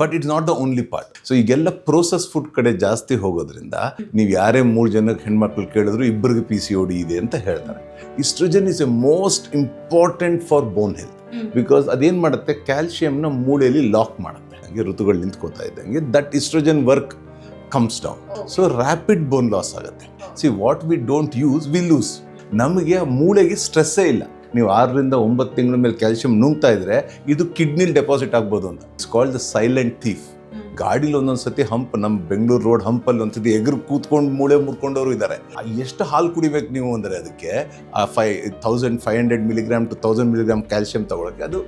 But it's not the only part so ಈಗೆಲ್ಲ process food ಕಡೆ ಜಾಸ್ತಿ ಹೋಗೋದ್ರಿಂದ ನೀವು ಯಾರೇ ಮೂರು ಜನಕ್ಕೆ ಹೆಣ್ಮಕ್ಳು ಕೇಳಿದ್ರು ಇಬ್ಬರಿಗೆ ಪಿ ಸಿ ಡಿ ಇದೆ ಅಂತ ಹೇಳ್ತಾರೆ. Estrogen is a most important for bone health because ಅದೇನು ಮಾಡುತ್ತೆ? ಕ್ಯಾಲ್ಶಿಯಂನ ಮೂಳೆಯಲ್ಲಿ ಲಾಕ್ ಮಾಡುತ್ತೆ. ಹಾಗೆ ಋತುಗಳು ನಿಂತ್ಕೋತಾ ಇದ್ದಂಗೆ that estrogen work comes down so rapid bone loss ಆಗುತ್ತೆ. See what we don't use we lose ನಮಗೆ ಮೂಳೆಗೆ ಸ್ಟ್ರೆಸ್ಸೇ ಇಲ್ಲ. ನೀವು ಆರರಿಂದ ಒಂಬತ್ತು ತಿಂಗಳ ಮೇಲೆ ಕ್ಯಾಲ್ಸಿಯಂ ನುಂಗ್ತಾ ಇದ್ರೆ ಇದು ಕಿಡ್ನಿಲಿ ಡೆಪಾಸಿಟ್ ಆಗ್ಬೋದು ಅಂತ. It's called the silent thief ಗಾಡಿಲಿ ಒಂದೊಂದು ಸತಿ ಹಂಪ್ ನಮ್ಮ ಬೆಂಗಳೂರು ರೋಡ್ ಹಂಪಲ್ಲಿ ಒಂದ್ಸತಿ ಎಗ್ರು ಕೂತ್ಕೊಂಡು ಮೂಳೆ ಮುರ್ಕೊಂಡವರು ಇದ್ದಾರೆ ಎಷ್ಟು ಹಾಲು ಕುಡಿಬೇಕು ನೀವು ಅಂದರೆ ಅದಕ್ಕೆ ಆ five thousand five hundred milligram two thousand milligram calcium ತಗೊಳಕ್ಕೆ ಅದು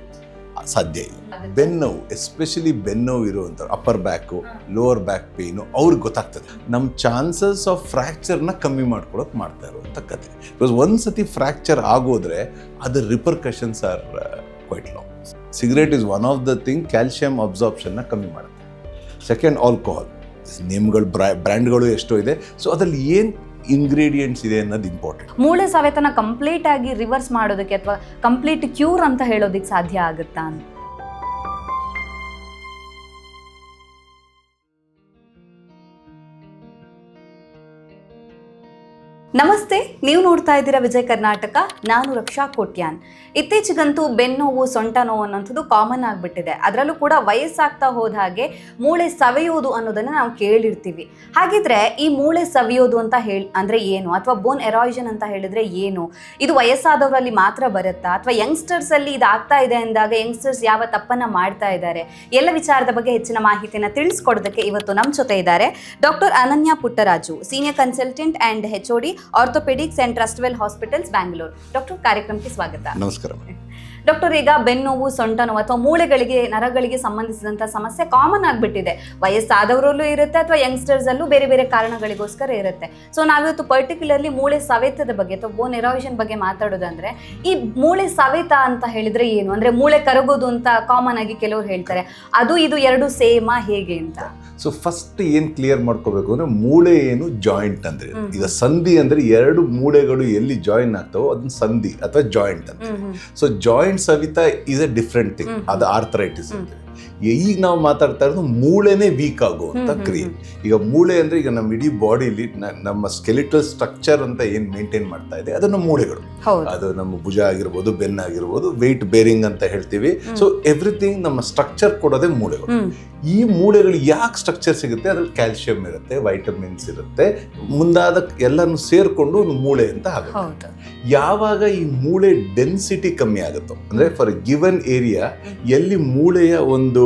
ಸಾಧ್ಯ ಇಲ್ಲ. ಬೆನ್ನೋವು ಎಸ್ಪೆಷಲಿ ಬೆನ್ನೋವು ಇರುವಂಥವ್ರು upper back lower back pain ಅವ್ರಿಗೆ ಗೊತ್ತಾಗ್ತದೆ. ನಮ್ಮ ಚಾನ್ಸಸ್ ಆಫ್ ಫ್ರ್ಯಾಕ್ಚರ್ನ ಕಮ್ಮಿ ಮಾಡ್ಕೊಳಕ್ಕೆ ಮಾಡ್ತಾ ಇರುವಂಥ ಕತೆ ಬಿಕಾಸ್ ಒಂದು ಸತಿ ಫ್ರ್ಯಾಕ್ಚರ್ ಆಗೋದ್ರೆ ಅದರ repercussions are quite long cigarette is one of the thing calcium ಅಬ್ಸಾರ್ಪ್ಷನ್ನ ಕಮ್ಮಿ ಮಾಡುತ್ತೆ. ಸೆಕೆಂಡ್ ಆಲ್ಕೋಹಾಲ್ ನೇಮ್ಗಳು ಬ್ರಾ ಬ್ರ್ಯಾಂಡ್ಗಳು ಎಷ್ಟೋ ಇದೆ. ಸೊ ಅದರಲ್ಲಿ ಏನು ಇಂಗ್ರೀಡಿಯೆಂಟ್ಸ್ ಇದೆ ಅನ್ನೋದು ಇಂಪಾರ್ಟೆಂಟ್ ಮೂಳೆ ಸವೆತನ ಕಂಪ್ಲೀಟ್ ಆಗಿ ರಿವರ್ಸ್ ಮಾಡೋದಕ್ಕೆ ಅಥವಾ ಕಂಪ್ಲೀಟ್ ಕ್ಯೂರ್ ಅಂತ ಹೇಳೋದಕ್ಕೆ ಸಾಧ್ಯ ಆಗುತ್ತಾ ಅಂತ? ನಮಸ್ತೆ, ನೀವು ನೋಡ್ತಾ ಇದ್ದೀರಾ ವಿಜಯ ಕರ್ನಾಟಕ, ನಾನು ರಕ್ಷಾ ಕೋಟ್ಯಾನ್. ಇತ್ತೀಚೆಗಂತೂ ಬೆನ್ನೋವು ಸೊಂಟ ನೋವು ಅನ್ನೋಂಥದ್ದು ಕಾಮನ್ ಆಗಿಬಿಟ್ಟಿದೆ. ಅದರಲ್ಲೂ ಕೂಡ ವಯಸ್ಸಾಗ್ತಾ ಹೋದ ಹಾಗೆ ಮೂಳೆ ಸವೆಯೋದು ಅನ್ನೋದನ್ನು ನಾವು ಕೇಳಿರ್ತೀವಿ. ಹಾಗಿದ್ರೆ ಈ ಮೂಳೆ ಸವಿಯೋದು ಅಂತ ಹೇಳಿ, ಅಂದರೆ ಏನು? ಅಥವಾ ಬೋನ್ ಎರಾಯ್ಷನ್ ಅಂತ ಹೇಳಿದ್ರೆ ಏನು? ಇದು ವಯಸ್ಸಾದವರಲ್ಲಿ ಮಾತ್ರ ಬರುತ್ತಾ? ಅಥವಾ ಯಂಗ್ಸ್ಟರ್ಸಲ್ಲಿ ಇದು ಆಗ್ತಾ ಇದೆ ಅಂದಾಗ ಯಂಗ್ಸ್ಟರ್ಸ್ ಯಾವ ತಪ್ಪನ್ನ ಮಾಡ್ತಾ ಇದ್ದಾರೆ? ಎಲ್ಲ ವಿಚಾರದ ಬಗ್ಗೆ ಹೆಚ್ಚಿನ ಮಾಹಿತಿನ ತಿಳಿಸ್ಕೊಡೋದಕ್ಕೆ ಇವತ್ತು ನಮ್ಮ ಜೊತೆ ಇದ್ದಾರೆ doctor Ananya Puttaraju senior consultant and H O D orthopaedics and Trustwell hospitals Bangalore doctor ಕಾರ್ಯಕ್ರಮಕ್ಕೆ ಸ್ವಾಗತ. ನಮಸ್ಕಾರ. ಡಾಕ್ಟರ್ ಈಗ ಬೆನ್ನೋವು ಸೊಂಟ ನೋವು ಅಥವಾ ಮೂಳೆಗಳಿಗೆ ನರಗಳಿಗೆ ಸಂಬಂಧಿಸಿದಂಥ ಸಮಸ್ಯೆ ಕಾಮನ್ ಆಗಿಬಿಟ್ಟಿದೆ. ವಯಸ್ಸಾದವರಲ್ಲೂ ಇರುತ್ತೆ ಅಥವಾ ಯಂಗ್ಸ್ಟರ್ಸ್ ಅಲ್ಲೂ ಬೇರೆ ಬೇರೆ ಕಾರಣಗಳಿಗೋಸ್ಕರ ಇರುತ್ತೆ. ಸೊ ನಾವಿವತ್ತು ಪರ್ಟಿಕ್ಯುಲರ್ಲಿ ಮೂಳೆ ಸವೆತದ ಬಗ್ಗೆ ಅಥವಾ ಬೋನ್ ಎರಾವಿಷನ್ ಬಗ್ಗೆ ಮಾತಾಡೋದಂದ್ರೆ ಈ ಮೂಳೆ ಸವೆತ ಅಂತ ಹೇಳಿದ್ರೆ ಏನು? ಅಂದ್ರೆ ಮೂಳೆ ಕರಗೋದು ಅಂತ ಕಾಮನ್ ಆಗಿ ಕೆಲವರು ಹೇಳ್ತಾರೆ. ಅದು ಇದು ಎರಡು ಸೇಮಾ ಹೇಗೆ ಅಂತ? ಸೊ ಫಸ್ಟ್ ಏನು ಕ್ಲಿಯರ್ ಮಾಡ್ಕೋಬೇಕು ಅಂದ್ರೆ ಮೂಳೆ ಏನು ಜಾಯಿಂಟ್ ಅಂದ್ರೆ ಈಗ ಸಂಧಿ ಅಂದ್ರೆ ಎರಡು ಮೂಳೆಗಳು ಎಲ್ಲಿ ಜಾಯಿನ್ ಆಗ್ತಾವೋ ಅದನ್ನ ಸಂಧಿ ಅಥವಾ ಜಾಯಿಂಟ್ ಅಂತ. ಸೊ ಜಾಯಿಂಟ್ ಸವಿತಾ ಈಸ್ ಅ ಡಿಫ್ರೆಂಟ್ ಥಿಂಗ್ ಅದು ಆರ್ಥರೈಟಿಸ್ ಅಂತ ಈಗ ನಾವು ಮಾತಾಡ್ತಾ ಇರೋದು ಮೂಳೆನೇ ವೀಕ್ ಆಗುವಂತ ಕ್ರಿಯೆ ಈಗ ಮೂಳೆ ಅಂದ್ರೆ ಈಗ ನಮ್ಮ ಇಡೀ ಬಾಡಿಲಿ ನಮ್ಮ ಸ್ಕೆಲಿಟಲ್ ಸ್ಟ್ರಕ್ಚರ್ ಅಂತ ಏನ್ ಮೇಂಟೈನ್ ಮಾಡ್ತಾ ಇದೆ ಅದನ್ನ ಮೂಳೆಗಳು. ಅದು ನಮ್ಮ ಭುಜ ಆಗಿರ್ಬೋದು ಬೆನ್ನಾಗಿರ್ಬೋದು ವೆಯ್ಟ್ ಬೇರಿಂಗ್ ಅಂತ ಹೇಳ್ತೀವಿ. ಸೊ ಎವ್ರಿಥಿಂಗ್ ನಮ್ಮ ಸ್ಟ್ರಕ್ಚರ್ ಕೊಡೋದೇ ಮೂಳೆಗಳು. ಈ ಮೂಳೆಗಳು ಯಾಕೆ ಸ್ಟ್ರಕ್ಚರ್ ಸಿಗುತ್ತೆ? ಅದ್ರಲ್ಲಿ ಕ್ಯಾಲ್ಸಿಯಂ ಇರುತ್ತೆ ವೈಟಮಿನ್ಸ್ ಇರುತ್ತೆ. ಮುಂದಾದ ಎಲ್ಲಾನು ಸೇರ್ಕೊಂಡು ಒಂದು ಮೂಳೆ ಅಂತ ಆಗುತ್ತೆ. ಯಾವಾಗ ಈ ಮೂಳೆ ಡೆನ್ಸಿಟಿ ಕಮ್ಮಿ ಆಗುತ್ತೋ ಅಂದ್ರೆ ಫಾರ್ ಗಿವನ್ ಏರಿಯಾ ಎಲ್ಲಿ ಮೂಳೆಯ ಒಂದು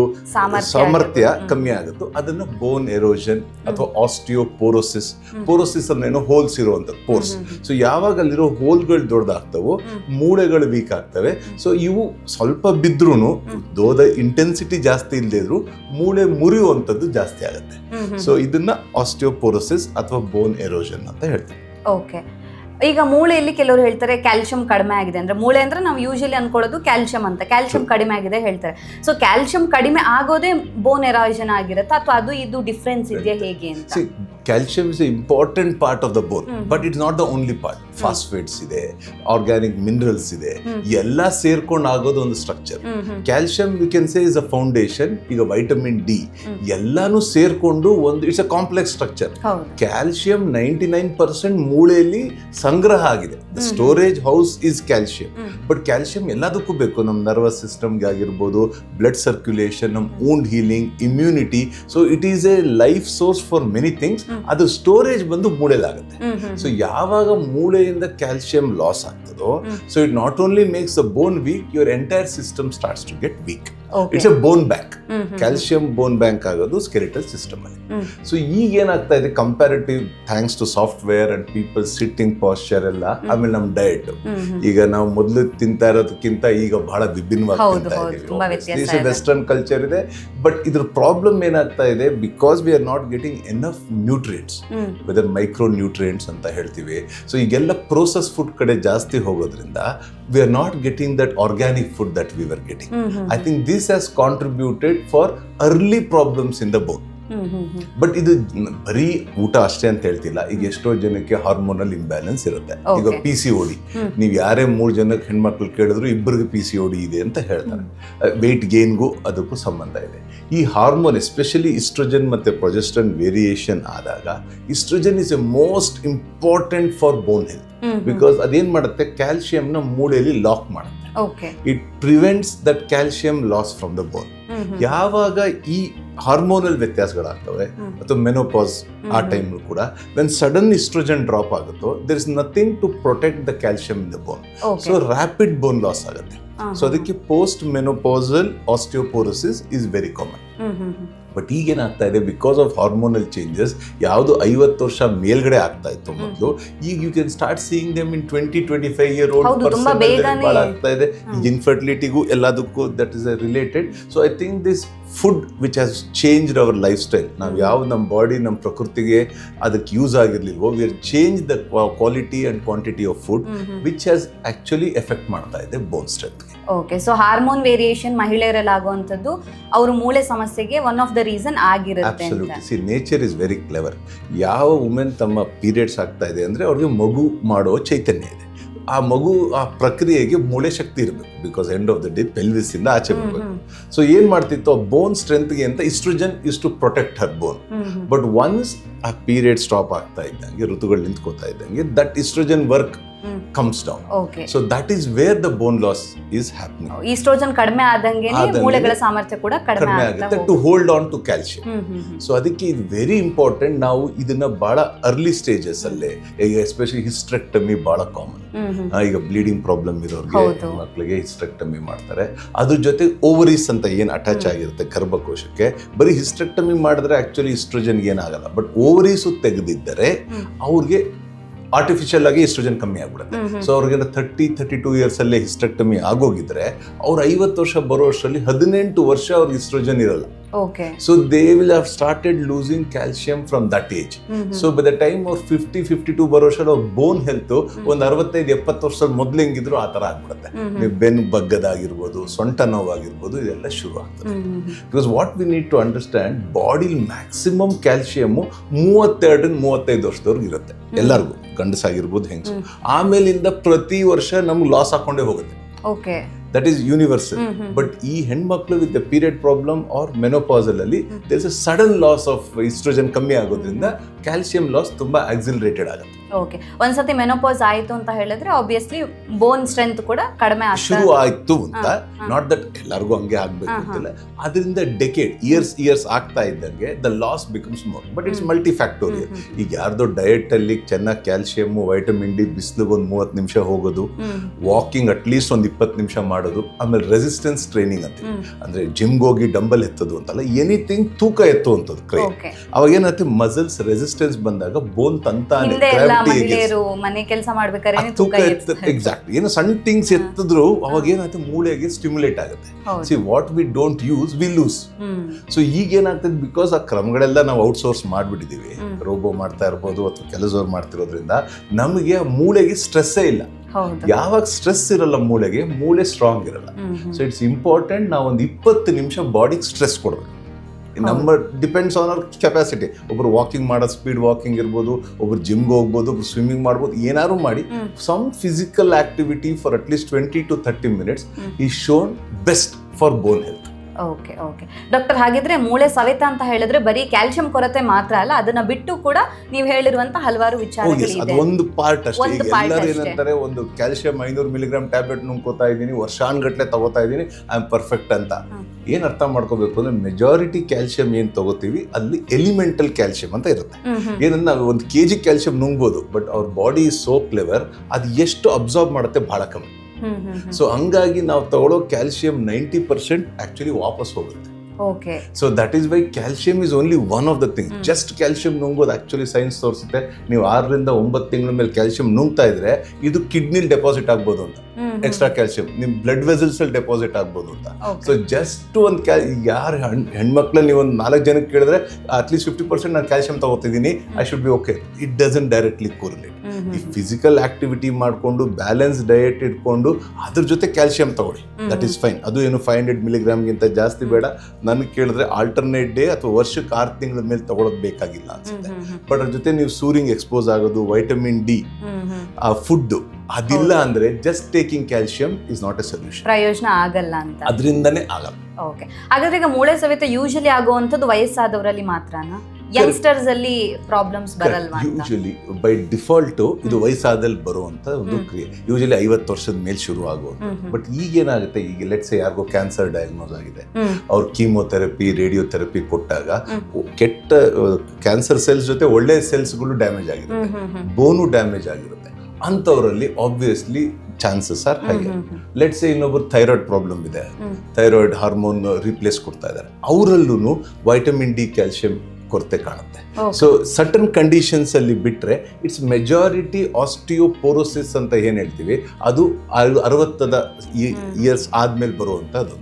ಸಾಮರ್ಥ್ಯ ಕಮ್ಮಿ ಆಗುತ್ತೋ ಅದನ್ನು ಬೋನ್ ಎರೋಷನ್ ಅಥವಾ ಆಸ್ಟಿಯೋಪೋರೋಸಿಸ್ ಪೋರೋಸಿಸ್ ಅನ್ನೇನೋ ಹೋಲ್ಸ್ ಇರುವಂಥದ್ದು ಪೋರ್ಸ್ ಸೊ ಯಾವಾಗ ಅಲ್ಲಿರೋ ಹೋಲ್ಗಳು ದೊಡ್ಡದಾಗ್ತವೋ ಮೂಳೆಗಳು ವೀಕ್ ಆಗ್ತವೆ. ಸೊ ಇವು ಸ್ವಲ್ಪ ಬಿದ್ರೂ ದೋದ ಇಂಟೆನ್ಸಿಟಿ ಜಾಸ್ತಿ ಇಲ್ಲದೆ ಇದ್ರು ಮೂಳೆ ಮುರಿಯುವಂಥದ್ದು ಜಾಸ್ತಿ ಆಗುತ್ತೆ. ಸೊ ಇದನ್ನ ಆಸ್ಟಿಯೋಪೋರೋಸಿಸ್ ಅಥವಾ ಬೋನ್ ಎರೋಷನ್ ಅಂತ ಹೇಳ್ತೀವಿ ಓಕೆ ಈಗ ಮೂಳೆಯಲ್ಲಿ ಕೆಲವರು ಹೇಳ್ತಾರೆ ಕ್ಯಾಲ್ಸಿಯಂ ಕಡಿಮೆ ಆಗಿದೆ ಅಂದ್ರೆ ಮೂಳೆ ಅಂದ್ರೆ ನಾವು ಯೂಶಲಿ ಅನ್ಕೊಳ್ಳೋದು ಕ್ಯಾಲ್ಸಿಯಂ ಅಂತ. ಕ್ಯಾಲ್ಸಿಯಂ ಕಡಿಮೆ ಆಗಿದೆ ಹೇಳ್ತಾರೆ. ಸೊ ಕ್ಯಾಲ್ಸಿಯಂ ಕಡಿಮೆ ಆಗೋದೇ ಬೋನ್ ಎರಾಯ್ಷನ್ ಆಗಿರುತ್ತೆ ಅಥವಾ ಅದು ಇದು ಡಿಫ್ರೆನ್ಸ್ ಇದೆಯಾ ಹೇಗೆ ಅಂತ? See calcium is important part of the bone but it's not the only part phosphates ಇದೆ ಆರ್ಗ್ಯಾನಿಕ್ ಮಿನರಲ್ಸ್ ಇದೆ ಎಲ್ಲ ಸೇರ್ಕೊಂಡು ಆಗೋದು ಒಂದು structure calcium we can say is a foundation ಈಗ ವೈಟಮಿನ್ ಡಿ ಎಲ್ಲಾನು ಸೇರ್ಕೊಂಡು ಒಂದು it's a complex structure calcium ninety nine percent ಮೂಳೆಯಲ್ಲಿ ಸಂಗ್ರಹ ಆಗಿದೆ. Storage house is calcium but calcium ಎಲ್ಲದಕ್ಕೂ ಬೇಕು. ನಮ್ಮ ನರ್ವಸ್ ಸಿಸ್ಟಮ್ಗೆ ಆಗಿರ್ಬೋದು ಬ್ಲಡ್ ಸರ್ಕ್ಯುಲೇಷನ್ ನಮ್ಮ wound healing immunity so it is a life source for many things ಅದು ಸ್ಟೋರೇಜ್ ಬಂದು ಮೂಳೆಲಾಗುತ್ತೆ ಸೊ ಯಾವಾಗ ಮೂಳೆಯಿಂದ calcium loss ಆಗ್ತದೋ so it not only makes a bone weak your entire system starts to get weak it's a bone bank calcium bone bank ಆಗೋದು skeletal system ಅಲ್ಲಿ. So ಈಗ ಏನಾಗ್ತಾ ಇದೆ? Comparative thanks to software and people sitting posture ಎಲ್ಲ ಆಮೇಲೆ ನಮ್ಮ diet ಹ್ಮ್ ಈಗ ನಾವು ಮೊದಲು ತಿಂತಾ ಇರೋದಕ್ಕಿಂತ ಈಗ ಬಹಳ ವಿಭಿನ್ನವಾಗಿ. ವೆಸ್ಟರ್ನ್ ಕಲ್ಚರ್ ಇದೆ. ಬಟ್ ಇದ್ರ ಪ್ರಾಬ್ಲಮ್ ಏನಾಗ್ತಾ ಇದೆ? Because we are not getting enough nutrients whether micro nutrients ಅಂತ ಹೇಳ್ತೀವಿ. ಸೊ ಈಗೆಲ್ಲ ಪ್ರೋಸೆಸ್ ಫುಡ್ ಕಡೆ ಜಾಸ್ತಿ ಹೋಗೋದ್ರಿಂದ we are not getting that organic food that we are getting I think I think has contributed for early problems in the bone but ಇದು ಬರೀ ಊಟ ಅಷ್ಟೇ ಅಂತ ಹೇಳ್ತಿಲ್ಲ. ಈಗ ಎಷ್ಟೋ ಜನಕ್ಕೆ ಹಾರ್ಮೋನಲ್ ಇಂಬ್ಯಾಲೆನ್ಸ್ ಇರುತ್ತೆ. ಈಗ. P C O D. ನೀವು ಯಾರೇ ಮೂರು ಜನಕ್ಕೆ ಹೆಣ್ಮಕ್ಳು ಕೇಳಿದ್ರು ಇಬ್ಬರಿಗೆ ಪಿ ಸಿ ಓಡಿ ಇದೆ ಅಂತ ಹೇಳ್ತಾರೆ. ವೆಯ್ಟ್ ಗೇನ್ಗೂ ಅದಕ್ಕೂ ಸಂಬಂಧ ಇದೆ. ಈ ಹಾರ್ಮೋನ್ ಎಸ್ಪೆಷಲಿ ಇಸ್ಟ್ರೋಜನ್ ಮತ್ತು ಪ್ರೊಜೆಸ್ಟ್ರನ್ ವೇರಿಯೇಷನ್ ಆದಾಗ estrogen is a most important for bone health because ಅದೇನು ಮಾಡುತ್ತೆ? ಕ್ಯಾಲ್ಶಿಯಂನ ಮೂಳೆಯಲ್ಲಿ ಲಾಕ್ ಮಾಡುತ್ತೆ. It prevents that calcium loss from the bone ಯಾವಾಗ ಈ ಹಾರ್ಮೋನಲ್ ವ್ಯತ್ಯಾಸಗಳಾಗ್ತವೆ. ಅಥವಾ ಮೆನೋಪಾಸ್ ಆ ಟೈಮ್ ಕೂಡ ವೆನ್ ಸಡನ್ ಇಸ್ಟ್ರೋಜನ್ ಡ್ರಾಪ್ ಆಗುತ್ತೋ there is nothing to protect the calcium in the bone so rapid bone loss ಆಗುತ್ತೆ. ಸೊ ಅದಕ್ಕೆ post menopausal osteoporosis is very common but ಈಗೇನಾಗ್ತಾ ಇದೆ ಬಿಕಾಸ್ ಆಫ್ ಹಾರ್ಮೋನಲ್ ಚೇಂಜಸ್ ಯಾವುದು ಐವತ್ತು ವರ್ಷ ಮೇಲ್ಗಡೆ ಆಗ್ತಾ ಇತ್ತು ಮೊದಲು. ಈಗ you can start seeing them in twenty twenty five year old person ಆಗ್ತಾ ಇದೆ. ಇನ್ಫರ್ಟಿಲಿಟಿಗೂ ಎಲ್ಲದಕ್ಕೂ that is related so I think this food which has changed our life style ನಾವು ಯಾವ ನಮ್ಮ ಬಾಡಿ ನಮ್ಮ ಪ್ರಕೃತಿಗೆ ಅದಕ್ಕೆ use ಆಗಿರ್ಲಿಲ್ವೋ we are change the quality and quantity of food which has actually effect ಮಾಡ್ತಾ ಇದೆ ಬೋನ್ ಸ್ಟ್ರೆಂತ್ಗೆ ಓಕೆ ಸೊ ಹಾರ್ಮೋನ್ ವೇರಿಯೇಷನ್ ಮಹಿಳೆಯರಲ್ಲಿ ಆಗುವಂಥದ್ದು ಅವ್ರ ಮೂಳೆ ಸಮಸ್ಯೆಗೆ ಒನ್ ಆಫ್ ದ ರೀಸನ್ ಆಗಿರುತ್ತೆ ಅಂತ. See nature is very clever ಯಾವ ವುಮೆನ್ ತಮ್ಮ ಪೀರಿಯಡ್ಸ್ ಆಗ್ತಾ ಇದೆ ಅಂದರೆ ಅವ್ರಿಗೆ ಮಗು ಮಾಡೋ ಚೈತನ್ಯ ಇದೆ. ಆ ಮಗು ಆ ಪ್ರಕ್ರಿಯೆಗೆ ಮೂಳೆ ಶಕ್ತಿ ಇರಬೇಕು because end of the day pelvis ಇಂದ ಆಚೆ ಬರಬೇಕು. ಸೊ ಏನ್ ಮಾಡ್ತಿತ್ತು? ಬೋನ್ ಸ್ಟ್ರೆಂತ್ಗೆ ಅಂತ oestrogen is to protect her bone but once ಆ ಪೀರಿಯಡ್ ಸ್ಟಾಪ್ ಆಗ್ತಾ ಇದ್ದಂಗೆ ಋತುಗಳು ನಿಂತ್ಕೋತಾ ಇದ್ದಂಗೆ that oestrogen work comes down okay so that is where the bone loss is happening oestrogen ಕಡಿಮೆ ಆದಂಗೆ ಮೂಳೆಗಳ ಸಾಮರ್ಥ್ಯ ಕೂಡ ಕಡಿಮೆ ಕಡಿಮೆ ಆಗ್ತಾ ಆಗುತ್ತೆ to. Hold on to calcium so ಅದಕ್ಕೆ ಇದು ವೆರಿ ಇಂಪಾರ್ಟೆಂಟ್ ನಾವು ಇದನ್ನ ಬಹಳ ಅರ್ಲಿ ಸ್ಟೇಜಸ್ ಅಲ್ಲೇ ಈಗ ಎಸ್ಪೆಷಲಿ ಹಿಸ್ಟ್ರಕ್ಟಮಿ ಬಹಳ ಕಾಮನ್ ಈಗ ಬ್ಲೀಡಿಂಗ್ ಪ್ರಾಬ್ಲಮ್ ಇರೋರಿಗೆ. ಮಕ್ಕಳಿಗೆ ಹಿಸ್ಟ್ರಕ್ಟಮಿ ಮಾಡ್ತಾರೆ. ಅದ್ರ ಜೊತೆ ಓವರೀಸ್ ಅಂತ ಏನು ಅಟ್ಯಾಚ್ ಆಗಿರುತ್ತೆ ಗರ್ಭಕೋಶಕ್ಕೆ ಬರೀ ಹಿಸ್ಟ್ರಕ್ಟಮಿ ಮಾಡಿದ್ರೆ ಆಕ್ಚುಲಿ ಇಸ್ಟ್ರೋಜನ್ಗೆ ಏನಾಗಲ್ಲ. ಬಟ್ ಓವರೀಸು ತೆಗೆದಿದ್ದರೆ ಅವ್ರಿಗೆ ಆರ್ಟಿಫಿಷಿಯಲ್ ಆಗಿ ಇಸ್ಟ್ರೋಜನ್ ಕಮ್ಮಿ ಆಗ್ಬಿಡುತ್ತೆ. ಸೊ ಅವ್ರಿಗೆ ಥರ್ಟಿ ಥರ್ಟಿ ಟೂ ಇಯರ್ಸ್ ಅಲ್ಲೇ ಹಿಸ್ಟ್ರಕ್ಟಮಿ ಆಗೋಗಿದ್ರೆ ಅವ್ರು ಐವತ್ತು ವರ್ಷ ಬರೋ ಅಷ್ಟರಲ್ಲಿ ಹದಿನೆಂಟು ವರ್ಷ ಅವ್ರಿಗೆ ಇಸ್ಟ್ರೋಜನ್ ಇರಲ್ಲ okay so they will have started losing calcium from that age Mm-hmm. So by the time ಅವ್ರು ಫಿಫ್ಟಿ ಫಿಫ್ಟಿ ಟೂ ಬರೋ ವರ್ಷದಲ್ಲಿ ಅವ್ರ ಬೋನ್ ಹೆಲ್ತ್ ಒಂದು ಅರವತ್ತೈದು ಎಪ್ಪತ್ತು ವರ್ಷದ ಮೊದಲು ಹೆಂಗಿದ್ರು ಆ ಥರ ಆಗ್ಬಿಡುತ್ತೆ. ಹ್ಮ್. ನೀವು ಬೆನ್ನು ಬಗ್ಗದಾಗಿರ್ಬೋದು ಸೊಂಟ ನೋವಾಗಿರ್ಬೋದು ಇದೆಲ್ಲ ಶುರು ಆಗ್ತದೆ. Because what we need to understand bodily maximum calcium ಮೂವತ್ತೆರಡರಿಂದ ಮೂವತ್ತೈದು ವರ್ಷದವ್ರಿಗೆ ಇರುತ್ತೆ. ಎಲ್ಲರಿಗೂ. ಗಂಡಸಾಗಿರ್ಬೋದು ಹೆಂಗಸು. ಹ್ಮ್. ಆಮೇಲಿಂದ ಪ್ರತಿ ವರ್ಷ ನಮ್ಗೆ ಲಾಸ್ ಹಾಕೊಂಡೇ ಹೋಗುತ್ತೆ. Okay that is universal. But ಈ ಹೆಣ್ಮಕ್ಳು with the period problem or menopausal ಅಲ್ಲಿ there's a sudden loss of oestrogen ಕಮ್ಮಿ ಆಗೋದ್ರಿಂದ ಕ್ಯಾಲ್ಸಿಯಂ ಲಾಸ್ ತುಂಬಾ ಆಕ್ಸಿಲರೇಟೆಡ್ ಆಗುತ್ತೆ. ಓಕೆ ಒಂದ್ಸತಿ ಮೆನೋಪಾಸ್ ಆಯ್ತು ಅಂತ ಹೇಳಿದ್ರೆ ಆಬ್ವಿಯಸ್ಲಿ ಬೋನ್ ಸ್ಟ್ರೆಂತ್ ಕೂಡ ಕಡಿಮೆ ಶುರು ಆಯ್ತು ಅಂತ. ನಾಟ್ ದಟ್ ಎಲ್ಲರಿಗೂ ಹಂಗೆ ಆಗ್ಬೇಕು. ಅಂತಿಲ್ಲ. ಅದರಿಂದ ಡೆಕೆಡ್ ಇಯರ್ಸ್ ಇಯರ್ಸ್ ಆಗ್ತಾ ಇದ್ದಂಗೆ the loss becomes more but it's. Multifactorial ಈಗ ಯಾರ್ದೋ ಡಯಟ್ ಅಲ್ಲಿ ಚೆನ್ನಾಗಿ ಕ್ಯಾಲ್ಸಿಯಮ್ ವೈಟಮಿನ್ ಡಿ ಬಿಸಿಲಿಗೆ ಒಂದು ಮೂವತ್ತು ನಿಮಿಷ ಹೋಗೋದು. ವಾಕಿಂಗ್ ಅಟ್ಲೀಸ್ಟ್ ಒಂದು ಇಪ್ಪತ್ತು ನಿಮಿಷ ಮಾಡೋದು ಆಮೇಲೆ ರೆಸಿಸ್ಟೆನ್ಸ್ ಟ್ರೈನಿಂಗ್ ಅಂತ ಅಂದ್ರೆ ಜಿಮ್ಗೆ ಹೋಗಿ ಡಂಬಲ್ ಎತ್ತೋದು ಅಂತಲ್ಲ ಎನಿಥಿಂಗ್ ತೂಕ ಎತ್ತುವಂಥದ್ದು ಕ್ರೈ ಅವಾಗ ಏನಾಗುತ್ತೆ ಮಸಲ್ಸ್ ರೆಸಿಸ್ಟೆನ್ಸ್ ಬಂದಾಗ ಬೋನ್ ತಂತಾನೆ ಮನೆ ಕೆಲಸ ಮಾಡ್ಬೇಕಾದ್ರೆ ತೂಕ. ಎಕ್ಸಾಕ್ಟ್ ಏನು ಸಣ್ಣ ಥಿಂಗ್ಸ್ ಎತ್ತಿದ್ರು ಅವಾಗ ಏನಾಗುತ್ತೆ ಮೂಳೆಗೆ ಸ್ಟಿಮ್ಯುಲೇಟ್ ಆಗುತ್ತೆ. See what we don't use we lose so ಈಗ ಏನಾಗ್ತದೆ ಬಿಕಾಸ್ ಆ ಕ್ರಮಗಳೆಲ್ಲ ನಾವು ಔಟ್ಸೋರ್ಸ್ ಮಾಡಿಬಿಟ್ಟಿದ್ದೀವಿ. ರೋಬೋ ಮಾಡ್ತಾ ಇರ್ಬೋದು ಅಥವಾ ಕೆಲಸವ್ರು ಮಾಡ್ತಿರೋದ್ರಿಂದ ನಮಗೆ ಆ ಮೂಳೆಗೆ ಸ್ಟ್ರೆಸ್ಸೇ ಇಲ್ಲ. ಯಾವಾಗ ಸ್ಟ್ರೆಸ್ ಇರಲ್ಲ ಮೂಳೆಗೆ ಮೂಳೆ ಸ್ಟ್ರಾಂಗ್ ಇರಲ್ಲ. ಸೊ ಇಟ್ಸ್ ಇಂಪಾರ್ಟೆಂಟ್ ನಾವು ಒಂದು ಇಪ್ಪತ್ತು ನಿಮಿಷ ಬಾಡಿಗೆ ಸ್ಟ್ರೆಸ್ ಕೊಡಬೇಕು. ನಮ್ಮ ಡಿಪೆಂಡ್ಸ್ ಆನ್ ಅವರ್ ಕೆಪಾಸಿಟಿ ಒಬ್ರು ವಾಕಿಂಗ್ ಮಾಡೋ ಸ್ಪೀಡ್ ವಾಕಿಂಗ್ ಇರ್ಬೋದು ಒಬ್ರು ಜಿಮ್ಗೆ ಹೋಗ್ಬೋದು ಒಬ್ರು ಸ್ವಿಮ್ಮಿಂಗ್ ಮಾಡ್ಬೋದು ಏನಾದ್ರು ಮಾಡಿ some physical activity for at least twenty to thirty minutes. ಈ shown best for bone health okay okay doctor ಹಾಗಿದ್ರೆ ಮೂಳೆ ಸವೆತ ಅಂತ ಹೇಳಿದ್ರೆ ಬರೀ ಕ್ಯಾಲ್ಸಿಯಂ ಕೊರತೆ ಮಾತ್ರ ಅಲ್ಲ ಅದನ್ನ ಬಿಟ್ಟು ಕೂಡ ನೀವು ಹೇಳಿರುವಂತ ಹಲವಾರು ಅದು ವಿಚಾರಗಳಿದೆ ಒಂದು ಪಾರ್ಟ್ ಅಷ್ಟೇ ಒಂದು ಈಗ ಎಲ್ಲರೂ ಏನಂತಾರೆ ಒಂದು ಕ್ಯಾಲ್ಸಿಯಂ ಐನೂರು ಮಿಲಿಗ್ರಾಮ್ ಟ್ಯಾಬ್ಲೆಟ್ ನುಂಗ್ಕೋತಾ ಇದ್ದೀನಿ ವರ್ಷಾನ್ಗಟ್ಲೆ ತಗೋತಾ ಇದ್ದೀನಿ ಐ ಆಮ್ ಪರ್ಫೆಕ್ಟ್ ಅಂತ. ಏನ್ ಅರ್ಥ ಮಾಡ್ಕೋಬೇಕು ಅಂದ್ರೆ ಮೆಜಾರಿಟಿ ಕ್ಯಾಲ್ಸಿಯಂ ಏನ್ ತಗೋತೀವಿ ಅಲ್ಲಿ ಎಲಿಮೆಂಟಲ್ ಕ್ಯಾಲ್ಸಿಯಂ ಅಂತ ಇರುತ್ತೆ. ಏನಂದ್ರೆ ನಾವು ಒಂದು ಕೆ ಜಿ ಕ್ಯಾಲ್ಸಿಯಂ ನುಂಗ್ಬೋದು ಬಟ್ ಅವ್ರ ಬಾಡಿ ಸೋಪ್ ಲೆವರ್ ಅದು ಎಷ್ಟು ಅಬ್ಸಾರ್ಬ್ ಮಾಡುತ್ತೆ ಬಹಳ ಕಮ್ಮಿ. ಸೊ ಹಂಗಾಗಿ ನಾವು ತಗೊಳ್ಳೋ ಕ್ಯಾಲ್ಸಿಯಂ ನೈಂಟಿ ಪರ್ಸೆಂಟ್ ಆಕ್ಚುಲಿ ವಾಪಸ್ ಹೋಗುತ್ತೆ. Okay so that is why calcium is only one of the thing. Just calcium ನುಂಗೋದು actually science ತೋರಿಸುತ್ತೆ. ನೀವು ಆರರಿಂದ ಒಂಬತ್ತು ತಿಂಗಳ ಮೇಲೆ ಕ್ಯಾಲ್ಸಿಯಂ ನುಂಗ್ತಾ ಇದ್ರೆ ಇದು ಕಿಡ್ನಿಲಿ ಡೆಪಾಸಿಟ್ ಆಗ್ಬೋದು ಅಂತ. ಎಕ್ಸ್ಟ್ರಾ ಕ್ಯಾಲ್ಸಿಯಂ ನಿಮ್ ಬ್ಲಡ್ ವೆಸಲ್ಸ್ ಅಲ್ಲಿ ಡೆಪಾಸಿಟ್ ಆಗ್ಬೋದು ಅಂತ. ಸೊ ಜಸ್ಟ್ ಒಂದು ಕ್ಯಾ ಯಾರು ಹೆಣ್ಮಕ್ಳಲ್ಲಿ ನೀವು ಒಂದು ನಾಲ್ಕು ಜನಕ್ಕೆ ಕೇಳಿದ್ರೆ ಅಟ್ಲೀಸ್ಟ್ ಫಿಫ್ಟಿ ಪರ್ಸೆಂಟ್ ನಾನು calcium ತಗೋತಿದ್ದೀನಿ. I should be okay it doesn't directly correlate ಈ ಫಿಸಿಕಲ್ ಆಕ್ಟಿವಿಟಿ ಮಾಡಿಕೊಂಡು ಬ್ಯಾಲೆನ್ಸ್ ಡಯಟ್ ಇಟ್ಕೊಂಡು ಅದ್ರ ಜೊತೆ ಕ್ಯಾಲ್ಸಿಯಂ ತಗೊಳ್ಳಿ. ದಟ್ ಈಸ್ ಫೈನ್ ಅದು ಏನು ಫೈವ್ ಹಂಡ್ರೆಡ್ ಮಿಲಿಗ್ರಾಮ್ಗಿಂತ ಜಾಸ್ತಿ ಬೇಡ. ನನಗೆ ಕೇಳಿದ್ರೆ ಆಲ್ಟರ್ನೇಟ್ ಡೇ ಅಥವಾ ವರ್ಷಕ್ಕೆ ಆರು ತಿಂಗಳ ಮೇಲೆ ತಗೊಳ್ಳೋದು ಬೇಕಾಗಿಲ್ಲ ಅನ್ಸುತ್ತೆ. ಬಟ್ ಅದ್ರ ಜೊತೆ ನೀವು ಸೂರಿಂಗ್ ಎಕ್ಸ್ಪೋಸ್ ಆಗೋದು ವೈಟಮಿನ್ ಡಿ ಆ ಫುಡ್ ಅದಿಲ್ಲ ಅಂದ್ರೆ just taking calcium is not a solution ಪ್ರಯೋಜನ ಆಗಲ್ಲ ಅಂತ. ಅದರಿಂದನೇ ಆಗಲ್ಲ. ಓಕೆ ಹಾಗಾದ್ರೆ ಈಗ ಮೂಳೆ ಸವೆತ ಯೂಶಲಿ ಆಗುವಂಥದ್ದು ವಯಸ್ಸಾದವರಲ್ಲಿ ಮಾತ್ರನಾ? ಯಂಗ್ಸ್ಟರ್ಸ್ ಅಲ್ಲಿ ಪ್ರಾಬ್ಲಮ್ಸ್ ಬರಲ್ವಾ ಅಂತ? ಯೂಶಲಿ ಬೈ ಡಿಫಾಲ್ಟ್ ಇದು ವಯಸ್ಸಾದಲ್ಲಿ ಬರುವಂತ ಒಂದು ಕ್ರಿಯೆ. ಯೂಶಲಿ ಐವತ್ತು ವರ್ಷದ ಮೇಲೆ ಶುರು ಹ್ಮ್. ಬಟ್ ಈಗ ಏನಾಗುತ್ತೆ? ಈಗ ಲೆಟ್ಸ್ ಯಾರಿಗೋ ಕ್ಯಾನ್ಸರ್ ಡಯಾಗ್ನೋಸ್ ಆಗಿದೆ. ಅವ್ರ ಕೀಮೋಥೆರಪಿ ರೇಡಿಯೋಥೆರಪಿ ಕೊಟ್ಟಾಗ ಕೆಟ್ಟ ಕ್ಯಾನ್ಸರ್ ಸೆಲ್ಸ್ ಜೊತೆ ಒಳ್ಳೆ ಸೆಲ್ಸ್ಗಳು ಡ್ಯಾಮೇಜ್ ಆಗಿರುತ್ತೆ. ಬೋನು ಡ್ಯಾಮೇಜ್ ಆಗಿರುತ್ತೆ. ಅಂಥವರಲ್ಲಿ obviously chances are high let's ಇನ್ನೊಬ್ರು ಥೈರಾಯ್ಡ್ ಪ್ರಾಬ್ಲಮ್ ಇದೆ. ಥೈರಾಯ್ಡ್ ಹಾರ್ಮೋನ್ ರಿಪ್ಲೇಸ್ ಕೊಡ್ತಾ ಇದ್ದಾರೆ. ಅವರಲ್ಲೂ ವೈಟಮಿನ್ ಡಿ ಕ್ಯಾಲ್ಸಿಯಂ ಕೊರತೆ ಕಾಣುತ್ತೆ. ಸೊ ಸಟನ್ ಕಂಡೀಷನ್ಸ್ ಅಲ್ಲಿ ಬಿಟ್ರೆ ಇಟ್ಸ್ ಮೆಜಾರಿಟಿ ಆಸ್ಟಿಯೋಪೋರೋಸಿಸ್ ಅಂತ ಏನ್ ಹೇಳ್ತೀವಿ? ಅದು ಅರ್- ಅರವತ್ತದ ಇಯರ್ಸ್ ಆದ್ಮೇಲೆ ಬರುವಂತಹದ್ದು.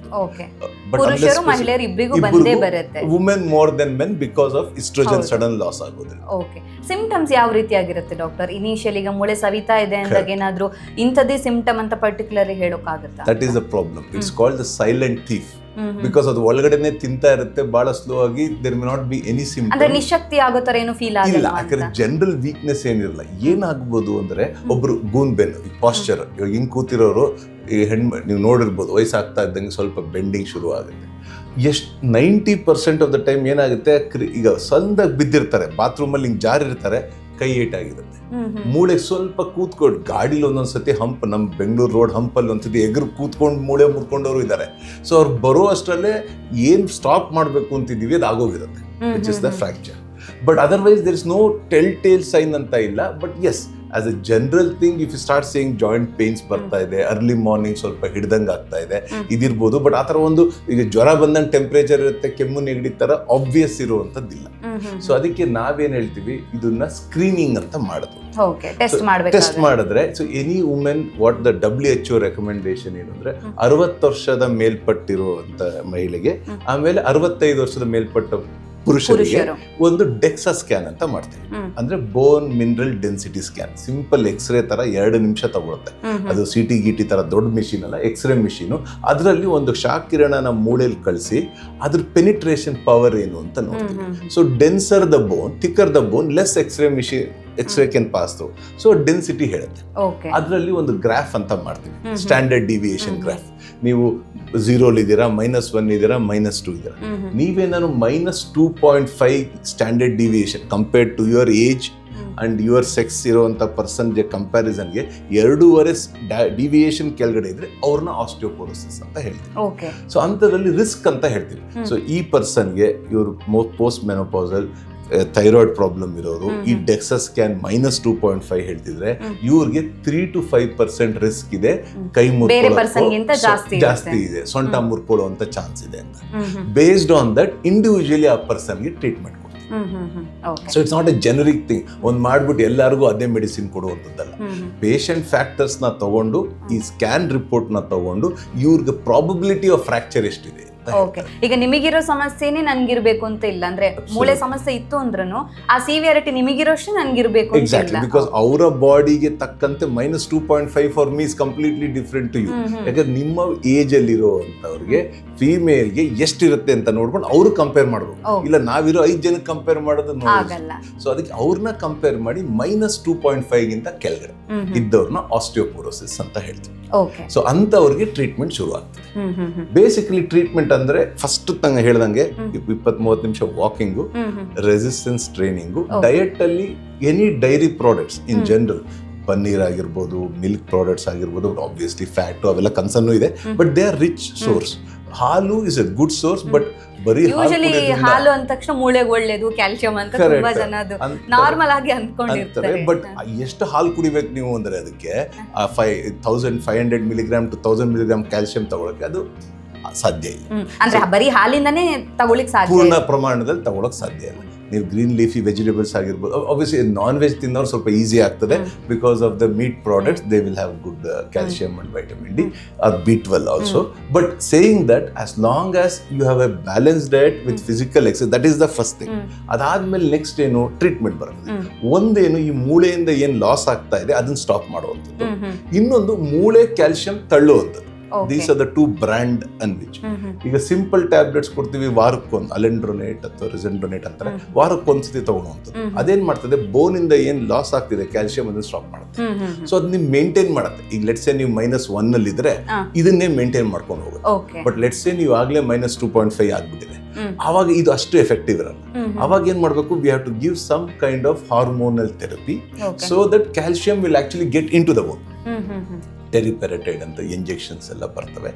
ಬರುತ್ತೆ. Women more than men because of oestrogen. Sudden loss ಆಗೋದ್ರಿಂದ ಓಕೆ ಸಿಂಪ್ಟಮ್ಸ್ ಯಾವ ರೀತಿಯಾಗಿರುತ್ತೆ ಡಾಕ್ಟರ್ ಇನಿಷಿಯಲ್ ಈಗ ಮೂಳೆ ಸವಿತಾ ಇದೆ ಅಂದಾಗ ಏನಾದ್ರೂ ಇಂಥದ್ದೇ ಸಿಂಪ್ಟಮ್ ಅಂತ particular ಹೇಳೋಕ್ಕಾಗುತ್ತೆ? That is a problem it's called the silent thief. Because ಅದು ಒಳಗಡೆನೆ ತಿಂತಾ ಇರುತ್ತೆ ಬಹಳ ಸ್ಲೋ ಆಗಿ there may not be any symptom ನಿಶಕ್ತಿ ಆಗೋ ತರ ಏನು ಫೀಲ್ ಇಲ್ಲ ಯಾಕಂದ್ರೆ ಜನರಲ್ ವೀಕ್ನೆಸ್ ಏನಿರಲ್ಲ ಏನಾಗ್ಬೋದು ಅಂದ್ರೆ ಒಬ್ರು ಗೂನ್ ಬೆನ್ನು ಪಾಶ್ಚರ್ ಇವಾಗ ಹಿಂಗ್ ಕೂತಿರೋರು ಈ ಹೆಣ್ಮ ನೀವು ನೋಡಿರ್ಬೋದು ವಯಸ್ಸಾಗ್ತಾ ಇದ್ದಂಗೆ ಸ್ವಲ್ಪ ಬೆಂಡಿಂಗ್ ಶುರು ಆಗುತ್ತೆ. ಎಷ್ಟು ninety percent of the time ಏನಾಗುತ್ತೆ ಈಗ ಸಂದಾಗಿ ಬಿದ್ದಿರ್ತಾರೆ ಬಾತ್ರೂಮಲ್ಲಿ ಹಿಂಗೆ ಜಾರಿರ್ತಾರೆ ಕೈ ಏಟಾಗಿರುತ್ತೆ. ಮೂಳೆ. ಸ್ವಲ್ಪ ಕೂತ್ಕೊಂಡು ಗಾಡಿಲಿ ಒಂದೊಂದ್ಸತಿ ಹಂಪ್ ನಮ್ಮ ಬೆಂಗಳೂರು ರೋಡ್ ಹಂಪಲ್ಲಿ ಒಂದ್ಸತಿ ಎಗರು ಕೂತ್ಕೊಂಡು ಮೂಳೆ ಮುರ್ಕೊಂಡವರು ಇದ್ದಾರೆ ಸೊ ಅವ್ರು ಬರೋ ಅಷ್ಟರಲ್ಲೇ ಏನು ಸ್ಟಾಪ್ ಮಾಡಬೇಕು ಅಂತಿದ್ದೀವಿ ಅದು ಆಗೋಗಿರುತ್ತೆ which is the fracture but otherwise there is no tell tale sign ಅಂತ ಇಲ್ಲ but yes as a general thing if you start saying joint pains ಬರ್ತಾ ಇದೆ ಅರ್ಲಿ ಮಾರ್ನಿಂಗ್ ಸ್ವಲ್ಪ ಹಿಡ್ದಂಗೆ ಆಗ್ತಾ ಇದೆ. ಇದಿರ್ಬೋದು. ಬಟ್ ಆ ಥರ ಒಂದು ಈಗ ಜ್ವರ ಬಂದಂಗೆ ಟೆಂಪ್ರೇಚರ್ ಇರುತ್ತೆ ಕೆಮ್ಮು ನೆಗಡಿ ಥರ ಆಬ್ವಿಯಸ್ ಇರುವಂಥದ್ದಿಲ್ಲ. ಸೊ ಅದಕ್ಕೆ ನಾವೇನು ಹೇಳ್ತೀವಿ? ಇದನ್ನ ಸ್ಕ್ರೀನಿಂಗ್ ಅಂತ ಮಾಡೋದು. ಟೆಸ್ಟ್ ಮಾಡಿದ್ರೆ so any women what the W H O recommendation ಏನು ಅಂದ್ರೆ. ಅರವತ್ತು ವರ್ಷದ ಮೇಲ್ಪಟ್ಟಿರುವಂಥ ಮಹಿಳೆಗೆ ಆಮೇಲೆ ಅರವತ್ತೈದು ವರ್ಷದ ಮೇಲ್ಪಟ್ಟ ಪುರುಷರಿಗೆ ಒಂದು ಡೆಕ್ಸಾ ಸ್ಕ್ಯಾನ್ ಅಂತ ಮಾಡ್ತೀವಿ. ಅಂದ್ರೆ bone mineral density scan simple x-ray ತರ ಎರಡು ನಿಮಿಷ ತಗೊಳುತ್ತೆ. ಅದು ಸಿಟಿ ಗಿಟಿ ತರ ದೊಡ್ಡ ಮಿಷಿನ್ ಅಲ್ಲ ಎಕ್ಸ್ರೇ ಮಿಷಿನ್ ಅದರಲ್ಲಿ ಒಂದು ಶಾಕ್ ಕಿರಣನ ಮೂಳೆಯಲ್ಲಿ ಕಳಿಸಿ ಅದ್ರ ಪೆನಿಟ್ರೇಷನ್ ಪವರ್ ಏನು ಅಂತ ನೋಡ್ತೀವಿ. So denser the bone thicker the bone less x-ray machine x-ray can pass so density ಹೇಳುತ್ತೆ. ಅದರಲ್ಲಿ ಒಂದು ಗ್ರಾಫ್ ಅಂತ ಮಾಡ್ತೀವಿ. ಸ್ಟ್ಯಾಂಡರ್ಡ್ ಡಿವಿಯೇಷನ್ ಗ್ರಾಫ್ ನೀವು ಝೀರೋಲ್ ಇದ್ದೀರಾ ಮೈನಸ್ ಒನ್ ಇದ್ದೀರಾ ಮೈನಸ್ ಟು ಇದ್ದೀರಾ. ನೀವೇನಾದ್ರು minus two point five standard deviation compared to your age. And your sex ಇರುವಂಥ ಪರ್ಸನ್ಗೆ ಕಂಪ್ಯಾರಿಸನ್ಗೆ ಎರಡೂವರೆ ಡಿವಿಯೇಷನ್ ಕೆಳಗಡೆ ಇದ್ರೆ ಅವ್ರನ್ನ ಆಸ್ಟಿಯೋಪೋರೋಸಿಸ್ ಅಂತ ಹೇಳ್ತೀವಿ ಸೊ ಅಂಥದ್ರಲ್ಲಿ ರಿಸ್ಕ್ ಅಂತ ಹೇಳ್ತೀವಿ. ಸೊ ಈ ಪರ್ಸನ್ಗೆ ಇವರು ಪೋಸ್ಟ್ ಮೆನೋಪಾಸಲ್ ಥೈರಾಯ್ಡ್ ಪ್ರಾಬ್ಲಮ್ ಇರೋರು ಈ DEXA's scan minus two point five ಹೇಳ್ತಿದ್ರೆ. ಇವ್ರಿಗೆ three to five percent risk ಇದೆ. ಕೈ ಸೊ- ಜಾಸ್ತಿ ಇದೆ. ಸೊಂಟ. ಮುರ್ಕೊಳ್ಳುವಂತ ಚಾನ್ಸ್ ಇದೆ ಅಂತ. ಬೇಸ್ಡ್ ಆನ್ ದಟ್ ಇಂಡಿವಿಜುವಲಿ ಆ ಪರ್ಸನ್ಗೆ treatment so it's not a generic thing ಒಂದು ಮಾಡ್ಬಿಟ್ಟು ಎಲ್ಲರಿಗೂ ಅದೇ ಮೆಡಿಸಿನ್ ಕೊಡುವಂಥದ್ದಲ್ಲ. ಪೇಷಂಟ್ ಫ್ಯಾಕ್ಟರ್ಸ್ನ ತಗೊಂಡು ಈ ಸ್ಕ್ಯಾನ್ ರಿಪೋರ್ಟ್ನ ತಗೊಂಡು ಇವ್ರಿಗೆ ಪ್ರಾಬಬಿಲಿಟಿ ಆಫ್ ಫ್ರಾಕ್ಚರ್ ಎಷ್ಟಿದೆ? ಓಕೆ ಈಗ ನಿಮಗಿರೋ ಸಮಸ್ಯೆನೇ ನನ್ಗಿರ್ಬೇಕು ಅಂತ ಇಲ್ಲ. ಅಂದ್ರೆ ಮೂಳೆ ಸಮಸ್ಯೆ ಇತ್ತು ಅಂದ್ರೂ ಆ ಸಿವಿಯಾರಿಟಿ ನಿಮಗಿರೋಷ್ಟು ನನ್ಗಿರ್ಬೇಕು ಎಕ್ಸಾಕ್ಟ್ಲಿ ಬಿಕಾಸ್ ಅವರ ಬಾಡಿಗೆ ತಕ್ಕಂತೆ minus two point five for ಮೀಸ್ completely different to you. ಯಾಕಂದ್ರೆ ನಿಮ್ಮ ಏಜ್ ಅಲ್ಲಿರೋಂತವರಿಗೆ ಫೀಮೇಲ್ಗೆ ಫೀಮೇಲ್ಗೆ ಎಷ್ಟಿರುತ್ತೆ ಅಂತ ನೋಡ್ಕೊಂಡು ಅವ್ರು ಕಂಪೇರ್ ಮಾಡಬೇಕು ಇಲ್ಲ ನಾವಿರೋ ಐದು ಜನಕ್ಕೆ ಕಂಪೇರ್ ಮಾಡೋದು ಆಗಲ್ಲ. ಸೊ ಅದಕ್ಕೆ ಅವ್ರನ್ನ ಕಂಪೇರ್ ಮಾಡಿ ಮೈನಸ್ ಟೂ ಪಾಯಿಂಟ್ ಫೈವ್ ಗಿಂತ ಕೆಳಗಡೆ. ಇದ್ದವ್ರನ್ನ ಆಸ್ಟಿಯೋಪೋರೋಸಿಸ್ ಅಂತ ಹೇಳ್ತೀವಿ. ಸೊ ಅಂತವ್ರಿಗೆ ಟ್ರೀಟ್ಮೆಂಟ್ ಶುರು ಆಗ್ತದೆ. ಬೇಸಿಕಲಿ ಟ್ರೀಟ್ಮೆಂಟ್ ಅಂದ್ರೆ ಫಸ್ಟ್ ತಂಗ ಹೇಳ್ದಂಗೆ ಇಪ್ಪತ್ ಇಪ್ಪತ್ತ್ ಮೂವತ್ತು ನಿಮಿಷ walking. Resistance training Okay. Diet ಅಲ್ಲಿ any dairy products in general paneer ಆಗಿರ್ಬೋದು ಮಿಲ್ಕ್ ಪ್ರಾಡಕ್ಟ್ಸ್ ಆಗಿರ್ಬೋದು ಆಬ್ವಿಯಸ್ಲಿ ಫ್ಯಾಟು ಅವೆಲ್ಲ ಕನ್ಸರ್ನು ಇದೆ but they are rich source halu is a good source but ಬರೀ ಯೂಶಲಿ ಹಾಲು ಅಂದ ತಕ್ಷಣ ಮೂಳೆಗೆ ಒಳ್ಳೇದು ಕ್ಯಾಲ್ಸಿಯಂ ಅಂತ ತುಂಬಾ ಜನ ಅದು. ನಾರ್ಮಲ್ ಆಗಿ ಬಟ್ ಎಷ್ಟು ಹಾಲು ಕುಡಿಬೇಕು ನೀವು ಅಂದ್ರೆ ಅದಕ್ಕೆ five thousand five hundred milligram to thousand milligram calcium ತಗೊಳಕ್ಕೆ ಅದು ಸಾಧ್ಯ ಇಲ್ಲ. ಅಂದ್ರೆ ಬರೀ ಹಾಲಿಂದನೇ ತಗೊಳಕ್ ಸಾಧ್ಯ ಪೂರ್ಣ ಪ್ರಮಾಣದಲ್ಲಿ ತಗೊಳಕ್ ಸಾಧ್ಯ ಇಲ್ಲ. ನೀವು ಗ್ರೀನ್ ಲೀಫಿ ವೆಜಿಟೇಬಲ್ಸ್ ಆಗಿರ್ಬೋದು ಆಬ್ವಿಯಸ್ಲಿ ನಾನ್ ವೆಜ್ ತಿನ್ನೋರು ಸ್ವಲ್ಪ ಈಸಿ ಆಗ್ತದೆ. Because of the meat products they will have good calcium and vitamin D or B twelve also but saying that as long as you have a balance diet with physical exercise that is the first thing ಅದಾದ್ಮೇಲೆ next ಏನು treatment ಬರ್ತದೆ ಒಂದೇನು ಈ ಮೂಳೆಯಿಂದ ಏನು loss ಆಗ್ತಾ ಇದೆ ಅದನ್ನ stop ಮಾಡುವಂಥದ್ದು. ಇನ್ನೊಂದು ಮೂಳೆ calcium ತಳ್ಳುವಂಥದ್ದು. These are the two brand and which ಈಗ ಸಿಂಪಲ್ ಟ್ಯಾಬ್ಲೆಟ್ಸ್ ಕೊಡ್ತೀವಿ ವಾರಕ್ಕೊಂದು ಅಲೆಂಡ್ರೋನೇಟ್ ಅಥವಾ ರೆಸೆಂಡ್ರೋನೇಟ್ ಅಂತಾರೆ. ವಾರಕ್ಕೊಂದ್ಸತಿ ತಗೊಳುವಂಥದ್ದು ಅದೇನ್ ಮಾಡ್ತದೆ? ಬೋನ್ ಇಂದ ಏನ್ ಲಾಸ್ ಆಗ್ತಿದೆ? ಕ್ಯಾಲ್ಸಿಯಂ ಅದನ್ನ ಸ್ಟಾಪ್ ಮಾಡುತ್ತೆ. ಸೊ ಅದ್ ನೀವು ಮೇಂಟೈನ್ ಮಾಡುತ್ತೆ. ಈಗ ಲೆಟ್ಸ್ ನೀವು ಮೈನಸ್ ಒನ್ ಅಲ್ಲಿ ಇದ್ರೆ. ಇದನ್ನೇ ಮೇಂಟೈನ್ ಮಾಡ್ಕೊಂಡು ಹೋಗುತ್ತೆ. ಬಟ್ ಲೆಟ್ಸ್ ನೀವು ಆಗ್ಲೇ ಮೈನಸ್ ಟೂ ಪಾಯಿಂಟ್ ಫೈವ್ ಆಗ್ಬಿಟ್ಟಿದೆ. ಅವಾಗ ಇದು ಅಷ್ಟು ಎಫೆಕ್ಟಿವ್ ಇರಲ್ಲ. ಅವಾಗ ಏನ್ ಮಾಡಬೇಕು? We have to give some kind of hormonal therapy. So that calcium will actually get into the bone teriparatide ಅಂತ ಇಂಜೆಕ್ಷನ್ಸ್ ಎಲ್ಲ ಬರ್ತವೆ.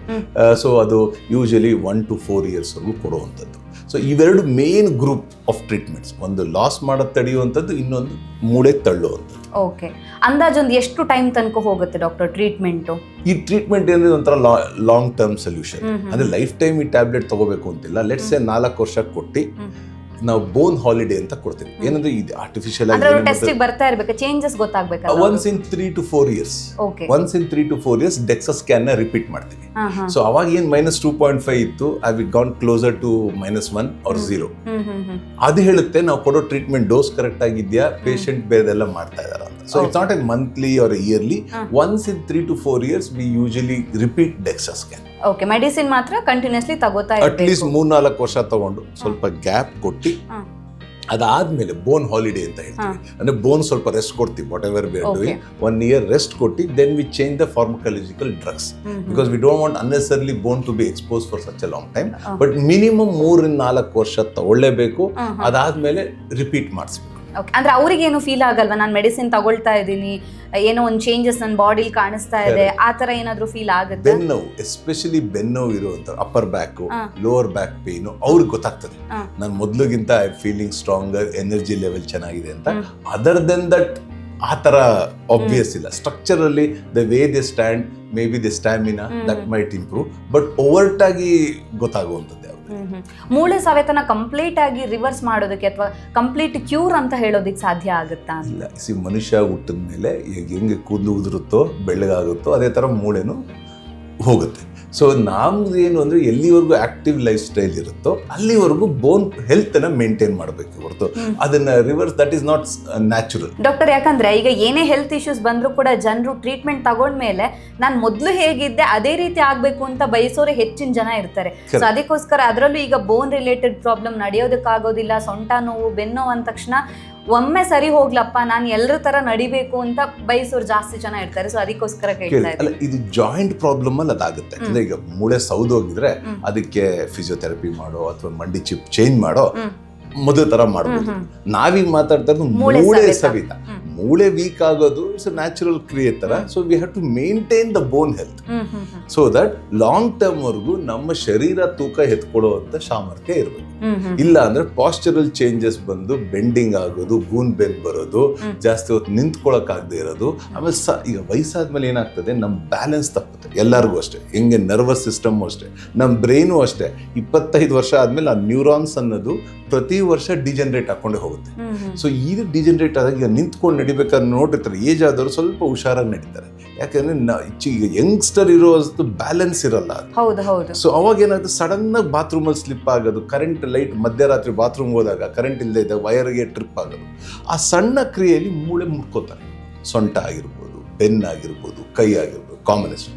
ಸೊ ಅದು ಯೂಶಲಿ ಒನ್ ಟು ಫೋರ್ ಇಯರ್ಸ್ವರೆಗೂ ಕೊಡುವಂಥದ್ದು. ಸೊ ಇವೆರಡು ಮೇನ್ ಗ್ರೂಪ್ ಆಫ್ ಟ್ರೀಟ್ಮೆಂಟ್ಸ್ ಒಂದು ಲಾಸ್ ಮಾಡೋದು ತಡೆಯುವಂಥದ್ದು ಇನ್ನೊಂದು ಮೂಳೆ ತಳ್ಳುವಂಥದ್ದು. ಓಕೆ ಅಂದಾಜೊಂದು ಎಷ್ಟು ಟೈಮ್ ತನಕ ಹೋಗುತ್ತೆ ಡಾಕ್ಟರ್ ಟ್ರೀಟ್ಮೆಂಟು ಈ ಟ್ರೀಟ್ಮೆಂಟ್ ಏನಿದೆ ಒಂಥರ ಲಾಂಗ್ ಟರ್ಮ್ ಸೊಲ್ಯೂಷನ್ ಅಂದರೆ ಲೈಫ್ ಟೈಮ್ ಈ ಟ್ಯಾಬ್ಲೆಟ್ ತಗೋಬೇಕು ಅಂತಿಲ್ಲ. ಲೆಟ್ಸ್ ನಾಲ್ಕು ವರ್ಷ ಕೊಟ್ಟು ನಾವು ಬೋನ್ ಹಾಲಿಡೇ ಅಂತ ಕೊಡ್ತೀವಿ. ಏನಂದ್ರೆ ಇದು ಆರ್ಟಿಫಿಷಿಯಲ್ ಆಗಿ ಬರ್ತಾ ಇರಬೇಕು ಚೇಂಜಸ್ ಗೊತ್ತಾಗಬೇಕು once in three to four years once in three to four years DEXA ಸ್ಕ್ಯಾನ್ನ repeat ಮಾಡ್ತೀವಿ. ಸೊ ಅವಾಗ ಏನ್ ಮೈನಸ್ ಟೂ ಪಾಯಿಂಟ್ ಫೈವ್ ಇತ್ತು I we gone closer to minus one or zero ಅದು ಹೇಳುತ್ತೆ ನಾವು ಕೊಡೋ ಟ್ರೀಟ್ಮೆಂಟ್ ಡೋಸ್ ಕರೆಕ್ಟ್ ಆಗಿದ್ಯಾ patient ಬೇರೆದೆಲ್ಲ ಮಾಡ್ತಾ ಇದಾರ so it's not a monthly or yearly once in three to four years we usually repeat DEXA scan okay medicine ಮಾತ್ರ continuously ತಗೋತಾ ಅಟ್ ಲೀಸ್ಟ್ ಇರಬೇಕು. ಮೂರ್ ನಾಲ್ಕು ವರ್ಷ ತಗೊಂಡು ಸ್ವಲ್ಪ ಗ್ಯಾಪ್ ಕೊಟ್ಟು ಅದಾದ್ಮೇಲೆ ಬೋನ್ ಹಾಲಿಡೇ ಅಂತ ಹೇಳ್ತೀವಿ. ಅಂದ್ರೆ ಬೋನ್ ಸ್ವಲ್ಪ ರೆಸ್ಟ್ ಕೊಡ್ತೀವಿ whatever we are Okay. Doing one year rest ಕೊಟ್ಟು then we change the pharmacological drugs because we don't want unnecessarily bone to be expose for such a long time but minimum ಮೂರಿಂದ ನಾಲ್ಕು ವರ್ಷ ತಗೊಳ್ಳೇಬೇಕು. ಅದಾದ್ಮೇಲೆ repeat ಮಾಡಿಸ್ಬೇಕು. Okay ಅಂದ್ರೆ ಅವ್ರಿಗೆ ಏನು feel ಆಗಲ್ವಾ? ನಾನು ಮೆಡಿಸಿನ್ ತಗೊಳ್ತಾ ಇದ್ದೀನಿ ಏನೋ ಒಂದು ಚೇಂಜಸ್ ನನ್ನ ಬಾಡಿಲಿ ಕಾಣಿಸ್ತಾ ಇದೆ ಆ ತರ ಏನಾದ್ರೂ ಫೀಲ್ ಆಗುತ್ತೆ? ಬೆನ್ನೋವು ಎಸ್ಪೆಷಲಿ ಬೆನ್ನೋವು ಇರುವಂತ upper back lower back pain ಅವ್ರಿಗೆ ಗೊತ್ತಾಗ್ತದೆ. ನಾನು ಮೊದಲಿಗಿಂತ I feeling stronger energy level ಚೆನ್ನಾಗಿದೆ ಅಂತ. ಅದರ್ ದೆನ್ ದಟ್ ಆ ತರ ಆಬ್ವಿಯಸ್ ಇಲ್ಲ. ಸ್ಟ್ರಕ್ಚರ್ ಅಲ್ಲಿ the way they stand may be the stamina that might improve but overt ಆಗಿ ಗೊತ್ತಾಗುವಂಥದ್ದು. ಮೂಳೆ ಸವೆತನ ಕಂಪ್ಲೀಟ್ ಆಗಿ ರಿವರ್ಸ್ ಮಾಡೋದಕ್ಕೆ ಅಥವಾ ಕಂಪ್ಲೀಟ್ ಕ್ಯೂರ್ ಅಂತ ಹೇಳೋದಕ್ಕೆ ಸಾಧ್ಯ ಆಗುತ್ತಾ? ಇಲ್ಲ. ಸಿ ಮನುಷ್ಯ ಹುಟ್ಟಿದ ಮೇಲೆ ಹೆಂಗೆ ಕೂದಲು ಉದುರುತ್ತೋ, ಬೆಳ್ಳಗಾಗುತ್ತೋ, ಅದೇ ಥರ ಮೂಳೆನೂ ಹೋಗುತ್ತೆ. ಸೊ ನಮ್ದು ಏನು ಅಂದರೆ ಎಲ್ಲಿವರೆಗೂ ಆಕ್ಟಿವ್ ಲೈಫ್ ಸ್ಟೈಲ್ ಇರುತ್ತೋ ಅಲ್ಲಿವರೆಗೂ ಬೋನ್ ಹೆಲ್ತನ್ನು ಮೇಂಟೈನ್ ಮಾಡಬೇಕು ಹೊರತು. ಅದನ್ನ reverse that is not natural doctor ಯಾಕಂದ್ರೆ ಈಗ ಏನೇ ಹೆಲ್ತ್ ಇಶ್ಯೂಸ್ ಬಂದರೂ ಕೂಡ ಜನರು ಟ್ರೀಟ್ಮೆಂಟ್ ತಗೊಂಡ್ಮೇಲೆ ನಾನು ಮೊದಲು ಹೇಗಿದ್ದೆ ಅದೇ ರೀತಿ ಆಗಬೇಕು ಅಂತ ಬಯಸೋರೆ ಹೆಚ್ಚಿನ ಜನ ಇರ್ತಾರೆ. ಸೊ ಅದಕ್ಕೋಸ್ಕರ ಅದರಲ್ಲೂ ಈಗ ಬೋನ್ ರಿಲೇಟೆಡ್ ಪ್ರಾಬ್ಲಮ್ ನಡೆಯೋದಕ್ಕಾಗೋದಿಲ್ಲ ಸೊಂಟ ನೋವು ಬೆನ್ನೋವು ಅಂದ ತಕ್ಷಣ ಒಮ್ಮೆ ಸರಿ ಹೋಗ್ಲಪ್ಪ ನಾನು ಎಲ್ಲರ ತರ ನಡಿಬೇಕು ಅಂತ ಬಯಸೋರು ಜಾಸ್ತಿ ಜನ ಇರ್ತಾರೆ. ಸೊ ಅದಕ್ಕೋಸ್ಕರ ಕೇಳ್ತಾ ಅಲ್ಲ ಇದು ಜಾಯಿಂಟ್ ಪ್ರಾಬ್ಲಮ್ ಅಲ್ಲಿ ಅದಾಗುತ್ತೆ. ಅಂದ್ರೆ ಈಗ ಮೂಳೆ ಸೌದೋಗಿದ್ರೆ ಅದಕ್ಕೆ ಫಿಸಿಯೋಥೆರಪಿ ಮಾಡೋ ಅಥವಾ ಮಂಡಿ ಚಿಪ್ ಚೇಂಜ್ ಮಾಡೋ ಮೊದಲ ತರ ಮಾಡ್ಬೋದು. ನಾವೀಗ ಮಾತಾಡ್ತಾ ಇರೋದು ಮೂಳೆ ಸವಿತ. ಮೂಳೆ ವೀಕ್ ಆಗೋದು ಇಟ್ಸ್ ನ್ಯಾಚುರಲ್ ಕ್ರಿಯೆ ತರ so we have to maintain the bone health so that long term ವರೆಗೂ ನಮ್ಮ ಶರೀರ ತೂಕ ಎತ್ಕೊಳ್ಳುವಂತ ಸಾಮರ್ಥ್ಯ ಇರಬೇಕು. ಇಲ್ಲ ಅಂದ್ರೆ ಪಾಸ್ಚರಲ್ ಚೇಂಜಸ್ ಬಂದು ಬೆಂಡಿಂಗ್ ಆಗೋದು ಗೂನ್ ಬೆನ್ ಬರೋದು ಜಾಸ್ತಿ ಹೊತ್ತು ನಿಂತ್ಕೊಳಕ್ ಆಗದೆ ಇರೋದು. ಆಮೇಲೆ ಸ ಈಗ ವಯಸ್ಸಾದ್ಮೇಲೆ ಏನಾಗ್ತದೆ ನಮ್ಮ ಬ್ಯಾಲೆನ್ಸ್ ತಪ್ಪುತ್ತೆ. ಎಲ್ಲರಿಗೂ ಅಷ್ಟೇ. ಹೆಂಗೆ ನರ್ವಸ್ ಸಿಸ್ಟಮ್ ಅಷ್ಟೇ. ನಮ್ಮ ಬ್ರೈನು ಅಷ್ಟೇ. ಇಪ್ಪತ್ತೈದು ವರ್ಷ ಆದ್ಮೇಲೆ ಆ ನ್ಯೂರಾನ್ಸ್ ಅನ್ನೋದು ಪ್ರತಿ ವರ್ಷ ಡಿಜನರೇಟ್ ಹಾಕೊಂಡೇ ಹೋಗುತ್ತೆ. ಸೊ ಇದು ಡಿಜನರೇಟ್ ಆದಾಗ ಈಗ ನಿಂತ್ಕೊಂಡು ನಡಿಬೇಕಾದ್ರೆ ನೋಡಿರ್ತಾರೆ ಏಜ್ ಆದವರು ಸ್ವಲ್ಪ ಹುಷಾರಾಗಿ ನಡೀತಾರೆ. ಯಾಕಂದ್ರೆ ಈಗ ಯಂಗ್ಸ್ಟರ್ ಇರೋ ಬ್ಯಾಲೆನ್ಸ್ ಇರಲ್ಲ ಹೌದು ಹೌದು. ಸೊ ಅವಾಗ ಏನಾಗುತ್ತೆ ಸಡನ್ ಆಗಿ ಬಾತ್ರೂಮಲ್ಲಿ ಸ್ಲಿಪ್ ಆಗೋದು ಕರೆಂಟ್ ಲೈಟ್ ಮಧ್ಯರಾತ್ರಿ ಬಾತ್ರೂಮ್ ಹೋದಾಗ ಕರೆಂಟ್ ಇಲ್ಲದೆ ಇದ್ದಾಗ ವೈರ್ಗೆ ಟ್ರಿಪ್ ಆಗೋದು. ಆ ಸಣ್ಣ ಕ್ರಿಯೆಯಲ್ಲಿ ಮೂಳೆ ಮುಟ್ಕೋತಾರೆ. ಸೊಂಟ ಆಗಿರ್ಬೋದು ಬೆನ್ ಆಗಿರ್ಬೋದು ಕೈ ಆಗಿರ್ಬೋದು ಕಾಂಬಿನೇಷನ್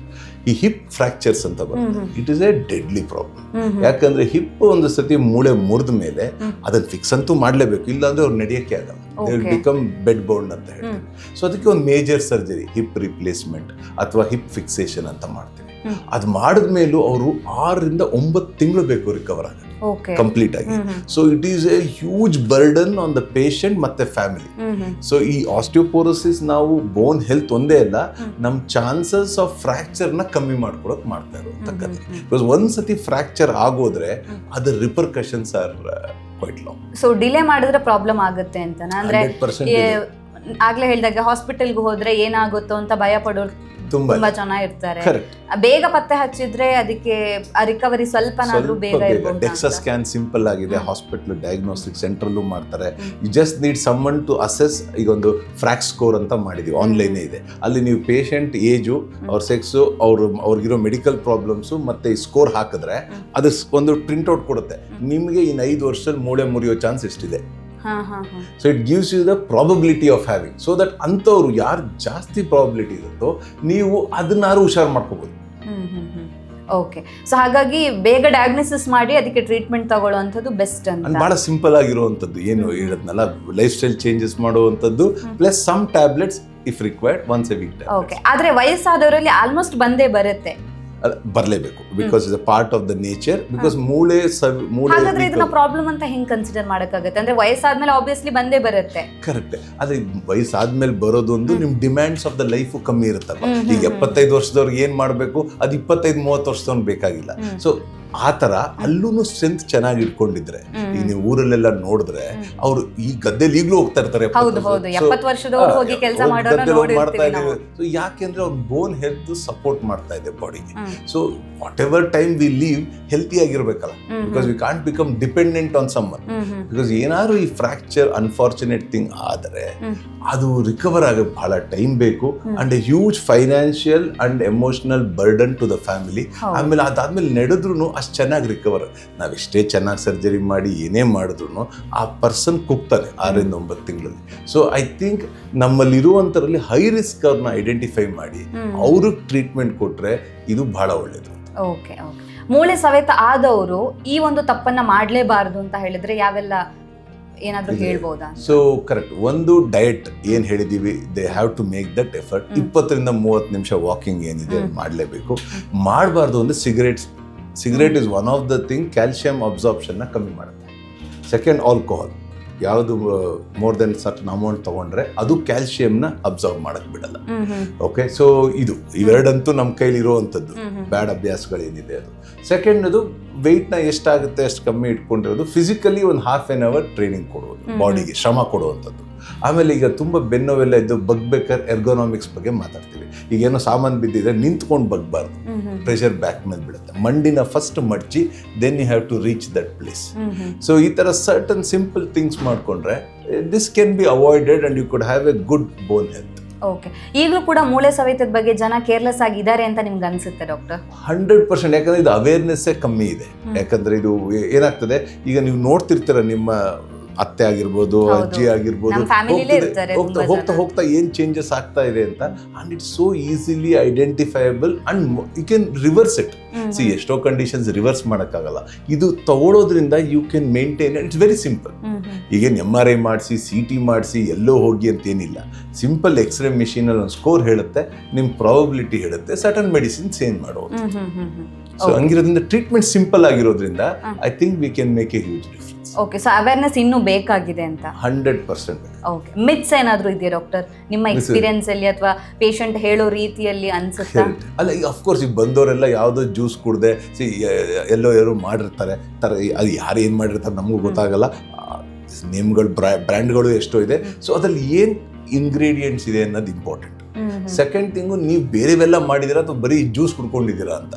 ಈ ಹಿಪ್ ಫ್ರಾಕ್ಚರ್ಸ್ ಅಂತ ಬರುತ್ತೆ. It is a deadly problem ಯಾಕಂದ್ರೆ ಹಿಪ್ ಒಂದು ಸತಿ ಮೂಳೆ ಮುರಿದ ಮೇಲೆ ಅದನ್ನ ಫಿಕ್ಸ್ ಅಂತೂ ಮಾಡಲೇಬೇಕು. ಇಲ್ಲಾಂದ್ರೆ ಅವ್ರು ನಡೆಯೋಕ್ಕೆ ಆಗಲ್ಲ. They will Okay. Become bed bound ಅಂತ ಹೇಳ್ತೀವಿ ಸೊ ಅದಕ್ಕೆ ಒಂದು ಮೇಜರ್ ಸರ್ಜರಿ ಹಿಪ್ ರಿಪ್ಲೇಸ್ಮೆಂಟ್ ಅಥವಾ ಹಿಪ್ ಫಿಕ್ಸೇಷನ್ ಅಂತ ಮಾಡ್ತೀವಿ. ಅದು ಮಾಡಿದ್ಮೇಲೂ ಅವರು ಆರರಿಂದ ಒಂಬತ್ತು ತಿಂಗಳು ಬೇಕು ರಿಕವರ್ ಓಕೆ ಕಂಪ್ಲೀಟ್ ಆಗಿ so it is a huge burden on the patient ಮತ್ತೆ ಫ್ಯಾಮಿಲಿ ಸೊ ಈ ಆಸ್ಟಿಯೋಪೋರೋಸಿಸ್ ನಾವು ಬೋನ್ ಹೆಲ್ತ್ ಒಂದೇ ಅಲ್ಲ ನಮ್ಮ ಚಾನ್ಸಸ್ ಆಫ್ ಫ್ರಾಕ್ಚರ್ನ ಕಮ್ಮಿ ಮಾಡ್ಕೊಳಕ್ ಮಾಡ್ತಾ ಇರುವಂತ ಕಥೆ. ಬಿಕಾಸ್ ಒಂದ್ಸತಿ ಫ್ರಾಕ್ಚರ್ ಆಗೋದ್ರೆ ಅದರ repercussions are quite long so delay ಮಾಡಿದ್ರೆ ಪ್ರಾಬ್ಲಮ್ ಆಗುತ್ತೆ ಅಂತ ಅಂದ್ರೆ ಆಗ್ಲೇ ಹೇಳಿದಾಗ ಹಾಸ್ಪಿಟಲ್ಗೆ ಹೋದ್ರೆ ಏನಾಗುತ್ತೋ ಅಂತ ಭಯ ಪಡೋರು ತುಂಬಾ ಚೆನ್ನಾಗಿರ್ತಾರೆ. ಕರೆಕ್ಟ್ ಬೇಗ ಪತ್ತೆ ಹಚ್ಚಿದ್ರೆ ಅದಕ್ಕೆ ರಿಕವರಿ ಸ್ವಲ್ಪನಾದ್ರೂ ಬೇಗ ಡೆಕ್ಸಾ ಸ್ಕ್ಯಾನ್ ಸಿಂಪಲ್ ಆಗಿದೆ ಹಾಸ್ಪಿಟಲ್ ಡಯಾಗ್ನೋಸ್ಟಿಕ್ ಸೆಂಟ್ರಲ್ಲೂ ಮಾಡ್ತಾರೆ. You just need someone to assess ಈಗ ಒಂದು ಫ್ರಾಕ್ ಸ್ಕೋರ್ ಅಂತ ಮಾಡಿದೀವಿ ಆನ್ಲೈನ್ ಇದೆ. ಅಲ್ಲಿ ನೀವು ಪೇಷಂಟ್ ಏಜು ಅವ್ರ ಸೆಕ್ಸು ಅವರು ಅವ್ರಿಗಿರೋ ಮೆಡಿಕಲ್ ಪ್ರಾಬ್ಲಮ್ಸು ಮತ್ತೆ ಈ ಸ್ಕೋರ್ ಹಾಕಿದ್ರೆ ಅದು ಒಂದು ಪ್ರಿಂಟ್ಔಟ್ ಕೊಡುತ್ತೆ. ನಿಮಗೆ ಇನ್ನು ಐದು ವರ್ಷದಲ್ಲಿ ಮೂಳೆ ಮುರಿಯೋ ಚಾನ್ಸ್ ಎಷ್ಟಿದೆ? So it gives you the probability of having so that ಅಂಥವ್ರು ಯಾರು ಜಾಸ್ತಿ ಪ್ರಾಬಬಿಲಿಟಿ ಇರುತ್ತೋ ನೀವು ಅದನ್ನಾರು ಹುಷಾರು ಮಾಡ್ಕೋಬೋದು. ಓಕೆ ಸೊ ಹಾಗಾಗಿ ಬೇಗ ಡಯಾಗ್ನೋಸಿಸ್ ಮಾಡಿ ಅದಕ್ಕೆ ಟ್ರೀಟ್ಮೆಂಟ್ ತಗೊಳ್ಳುವಂಥದ್ದು ಬೆಸ್ಟ್ ಅಂತ. ಬಹಳ ಸಿಂಪಲ್ ಆಗಿರುವಂಥದ್ದು. ಏನು ಹೇಳದ್ನಲ್ಲ ಲೈಫ್ ಸ್ಟೈಲ್ ಚೇಂಜಸ್ ಮಾಡುವಂಥದ್ದು plus some tablets if required once a week okay ಆದರೆ ವಯಸ್ಸಾದವರಲ್ಲಿ ಆಲ್ಮೋಸ್ಟ್ ಬಂದೇ ಬರುತ್ತೆ. ಬರಲೇಬೇಕು. Because is a part of the nature because ಮೂಳೆ ಮೂಳೆ ಹಾಗಾದ್ರೆ ಇದನ್ನ ಪ್ರಾಬ್ಲಮ್ ಅಂತ ಹೆಂಗ್ ಕನ್ಸಿಡರ್ ಮಾಡಕ್ಕಾಗತ್ತೆ? ಅಂದ್ರೆ ವಯಸ್ಸಾದ್ಮೇಲೆ ಆಬ್ವಿಯಸ್ಲಿ ಬಂದೇ ಬರುತ್ತೆ. ಕರೆಕ್ಟ್ ಅದೇ ವಯಸ್ಸಾದ್ಮೇಲೆ ಬರೋದೊಂದು ನಿಮ್ ಡಿಮ್ಯಾಂಡ್ಸ್ ಆಫ್ ದ ಲೈಫು ಕಮ್ಮಿ ಇರುತ್ತಲ್ಲ ಈಗ ಎಪ್ಪತ್ತೈದು ವರ್ಷದವ್ರಿಗೆ ಏನ್ ಮಾಡಬೇಕು? ಅದು ಇಪ್ಪತ್ತೈದು ಮೂವತ್ತು ವರ್ಷದವ್ರು ಬೇಕಾಗಿಲ್ಲ. ಸೊ ಆ ಥರ ಅಲ್ಲೂ ಸ್ಟ್ರೆಂತ್ ಚೆನ್ನಾಗಿ ಇಟ್ಕೊಂಡಿದ್ರೆ. ಈಗ ನೀವು ಊರಲ್ಲೆಲ್ಲ ನೋಡಿದ್ರೆ ಅವ್ರು ಈ ಗದ್ದೆಲಿ ಈಗಲೂ ಹೋಗ್ತಾ ಇರ್ತಾರೆ ಮಾಡ್ತಾ ಇದ್ದೀವಿ. ಸೊ ಯಾಕೆಂದ್ರೆ ಅವ್ರ ಬೋನ್ ಹೆಲ್ತ್ ಸಪೋರ್ಟ್ ಮಾಡ್ತಾ ಇದೆ ಬಾಡಿಗೆ. So whatever time we live healthy ಆಗಿರ್ಬೇಕಲ್ಲ. Because we can't become dependent on someone hmm because ಏನಾದ್ರು ಈ ಫ್ರಾಕ್ಚರ್ ಅನ್ಫಾರ್ಚುನೇಟ್ ಥಿಂಗ್ ಆದರೆ ಅದು ರಿಕವರ್ ಆಗ ಬಹಳ ಟೈಮ್ ಬೇಕು and a huge financial and emotional burden to the family ಆಮೇಲೆ ಅದಾದ್ಮೇಲೆ ನಡೆದ್ರು ಅಷ್ಟು ಚೆನ್ನಾಗಿ ರಿಕವರ್ ನಾವು ಎಷ್ಟೇ ಚೆನ್ನಾಗಿ ಸರ್ಜರಿ ಮಾಡಿ ಏನೇ ಮಾಡಿದ್ರು ಆ ಪರ್ಸನ್ ಕುಗ್ತಾನೆ ಆರರಿಂದ ಒಂಬತ್ತು ತಿಂಗಳಲ್ಲಿ ಸೊ ಐ ಥಿಂಕ್ ನಮ್ಮಲ್ಲಿರುವಂಥರಲ್ಲಿ ಹೈ ರಿಸ್ಕ್ ಅವ್ರನ್ನ ಐಡೆಂಟಿಫೈ ಮಾಡಿ. ಅವ್ರಿಗೆ ಟ್ರೀಟ್ಮೆಂಟ್ ಕೊಟ್ರೆ ಇದು ಬಹಳ ಒಳ್ಳೇದು ಓಕೆ ಓಕೆ ಮೂಳೆ ಸವೆತ ಆದವರು ಈ ಒಂದು ತಪ್ಪನ್ನ ಮಾಡಲೇಬಾರದು ಅಂತ ಹೇಳಿದ್ರೆ ಯಾವೆಲ್ಲ ಏನಾದರೂ. ಹೇಳ್ಬೋದಾ ಸೊ ಕರೆಕ್ಟ್ ಒಂದು ಡಯಟ್ ಏನು ಹೇಳಿದೀವಿ they have to make that effort. ಇಪ್ಪತ್ತರಿಂದ ಮೂವತ್ತು ನಿಮಿಷ ವಾಕಿಂಗ್ ಏನಿದೆ. ಮಾಡಲೇಬೇಕು ಮಾಡಬಾರ್ದು ಅಂದರೆ cigarettes cigarette is one of the thing calcium ಅಬ್ಸಾರ್ಪ್ಷನ್ನ ಕಮ್ಮಿ ಮಾಡುತ್ತೆ. ಸೆಕೆಂಡ್ ಆಲ್ಕೋಹಾಲ್ ಯಾವುದು ಮೋರ್ ದೆನ್ ಸರ್ಟನ್ ಅಮೌಂಟ್ ತೊಗೊಂಡ್ರೆ ಅದು ಕ್ಯಾಲ್ಶಿಯಂನ ಅಬ್ಸಾರ್ಬ್ ಮಾಡಕ್ಕೆ ಬಿಡಲ್ಲ. ಓಕೆ ಸೊ ಇದು ಇವೆರಡಂತೂ ನಮ್ಮ ಕೈಲಿ ಇರುವಂಥದ್ದು ಬ್ಯಾಡ್ ಅಭ್ಯಾಸಗಳೇನಿದೆ ಅದು. ಸೆಕೆಂಡ್ ಅದು ವೆಯ್ಟ್ನ ಎಷ್ಟಾಗುತ್ತೆ ಅಷ್ಟು ಕಮ್ಮಿ ಇಟ್ಕೊಂಡಿರೋದು ಫಿಸಿಕಲಿ ಒಂದು ಹಾಫ್ ಆನ್ ಅವರ್ ಟ್ರೈನಿಂಗ್ ಕೊಡುವುದು. ಬಾಡಿಗೆ ಶ್ರಮ ಕೊಡುವಂಥದ್ದು. ಆಮೇಲೆ ಈಗ ತುಂಬ ಬೆನ್ನೋವೆಲ್ಲ ಇದ್ದು ಬಗ್ಬೇಕಾದ್ರೆ ಎರ್ಗೋನಾಮಿಕ್ಸ್ ಬಗ್ಗೆ ಮಾತಾಡ್ತೀವಿ. ಈಗ ಏನೋ ಸಾಮಾನು ಬಿದ್ದಿದ್ರೆ ನಿಂತ್ಕೊಂಡು ಬಗ್ಬಾರ್ದು. ಪ್ರೆಷರ್ ಬ್ಯಾಕ್ ಮೇಲೆ ಬಿಡುತ್ತೆ. ಮಂಡಿನ first ಮಡ್ಚಿ then you have to reach that place so ಈ ಥರ ಸರ್ಟನ್ ಸಿಂಪಲ್ ಥಿಂಗ್ಸ್ ಮಾಡಿಕೊಂಡ್ರೆ this can be avoided and you could have a good bone health okay ಈಗಲೂ ಕೂಡ ಮೂಳೆ ಸವೆತದ ಬಗ್ಗೆ ಜನ ಕೇರ್ಲೆಸ್ ಆಗಿದ್ದಾರೆ ಅಂತ ನಿಮ್ಗೆ ಅನ್ಸುತ್ತೆ ಡಾಕ್ಟರ್ ಹಂಡ್ರೆಡ್ ಪರ್ಸೆಂಟ್ ಯಾಕಂದ್ರೆ ಇದು ಅವೇರ್ನೆಸ್ಸೇ ಕಮ್ಮಿ ಇದೆ. ಯಾಕಂದ್ರೆ ಇದು ಏನಾಗ್ತದೆ? ಈಗ ನೀವು ನೋಡ್ತಿರ್ತೀರ ನಿಮ್ಮ ಅತ್ತೆ ಆಗಿರ್ಬೋದು ಅಜ್ಜಿ ಆಗಿರ್ಬೋದು ಹೋಗ್ತಾ ಹೋಗ್ತಾ. ಹೋಗ್ತಾ ಏನು ಚೇಂಜಸ್ ಆಗ್ತಾ ಇದೆ ಅಂತ and it's so easily identifiable and you can reverse it see ಎಷ್ಟೋ ಕಂಡೀಷನ್ಸ್ ರಿವರ್ಸ್ ಮಾಡೋಕ್ಕಾಗಲ್ಲ. ಇದು ತಗೊಳ್ಳೋದ್ರಿಂದ you can maintain it's very simple ಈಗೇನು ಎಂ ಆರ್ ಐ ಮಾಡಿಸಿ ಸಿ ಟಿ ಮಾಡಿಸಿ ಎಲ್ಲೋ ಹೋಗಿ ಅಂತೇನಿಲ್ಲ. ಸಿಂಪಲ್ ಎಕ್ಸ್ರೇ ಮೆಷಿನಲ್ಲಿ ಒಂದು ಸ್ಕೋರ್ ಹೇಳುತ್ತೆ ನಿಮ್ಮ ಪ್ರಾಬಬಿಲಿಟಿ ಹೇಳುತ್ತೆ ಸಟನ್ ಮೆಡಿಸಿನ್ ಚೇಂಜ್ ಮಾಡೋದು ಸೊ ಹಂಗಿರೋದ್ರಿಂದ ಟ್ರೀಟ್ಮೆಂಟ್ ಸಿಂಪಲ್ ಆಗಿರೋದ್ರಿಂದ I think we can make a huge difference okay so awareness ಇನ್ನೂ ಬೇಕಾಗಿದೆ ಅಂತ. ಹಂಡ್ರೆಡ್ ಪರ್ಸೆಂಟ್ ಓಕೆ ಮಿತ್ಸ್ ಏನಾದರೂ ಇದೆಯಾ ಡಾಕ್ಟರ್ ನಿಮ್ಮ ಎಕ್ಸ್ಪೀರಿಯನ್ಸ್ ಅಲ್ಲಿ ಅಥವಾ ಪೇಷಂಟ್ ಹೇಳೋ ರೀತಿಯಲ್ಲಿ ಅನ್ಸುತ್ತೆ? ಅಲ್ಲ ಈಗ ಅಫ್ಕೋರ್ಸ್ ಈಗ ಬಂದವರೆಲ್ಲ ಯಾವುದೋ ಜ್ಯೂಸ್ ಕುಡ್ದೆ ಸಿ ಎಲ್ಲೋ ಯಾರು ಮಾಡಿರ್ತಾರೆ. ತರ ಅದು ಯಾರು ಏನು ಮಾಡಿರ್ತಾರೆ ನಮಗೂ ಗೊತ್ತಾಗಲ್ಲ. ನೇಮ್ಗಳು ಬ್ರ್ಯಾಂಡ್ಗಳು ಎಷ್ಟೋ ಇದೆ. ಸೊ ಅದ್ರಲ್ಲಿ ಏನು ಇಂಗ್ರೀಡಿಯೆಂಟ್ಸ್ ಇದೆ ಅನ್ನೋದು ಇಂಪಾರ್ಟೆಂಟ್. ಸೆಕೆಂಡ್ ಥಿಂಗು ನೀವು ಬೇರೆವೆಲ್ಲ ಮಾಡಿದ್ದೀರಾ ಅಥವಾ ಬರೀ ಜ್ಯೂಸ್ ಕುಡ್ಕೊಂಡಿದ್ದೀರಾ ಅಂತ?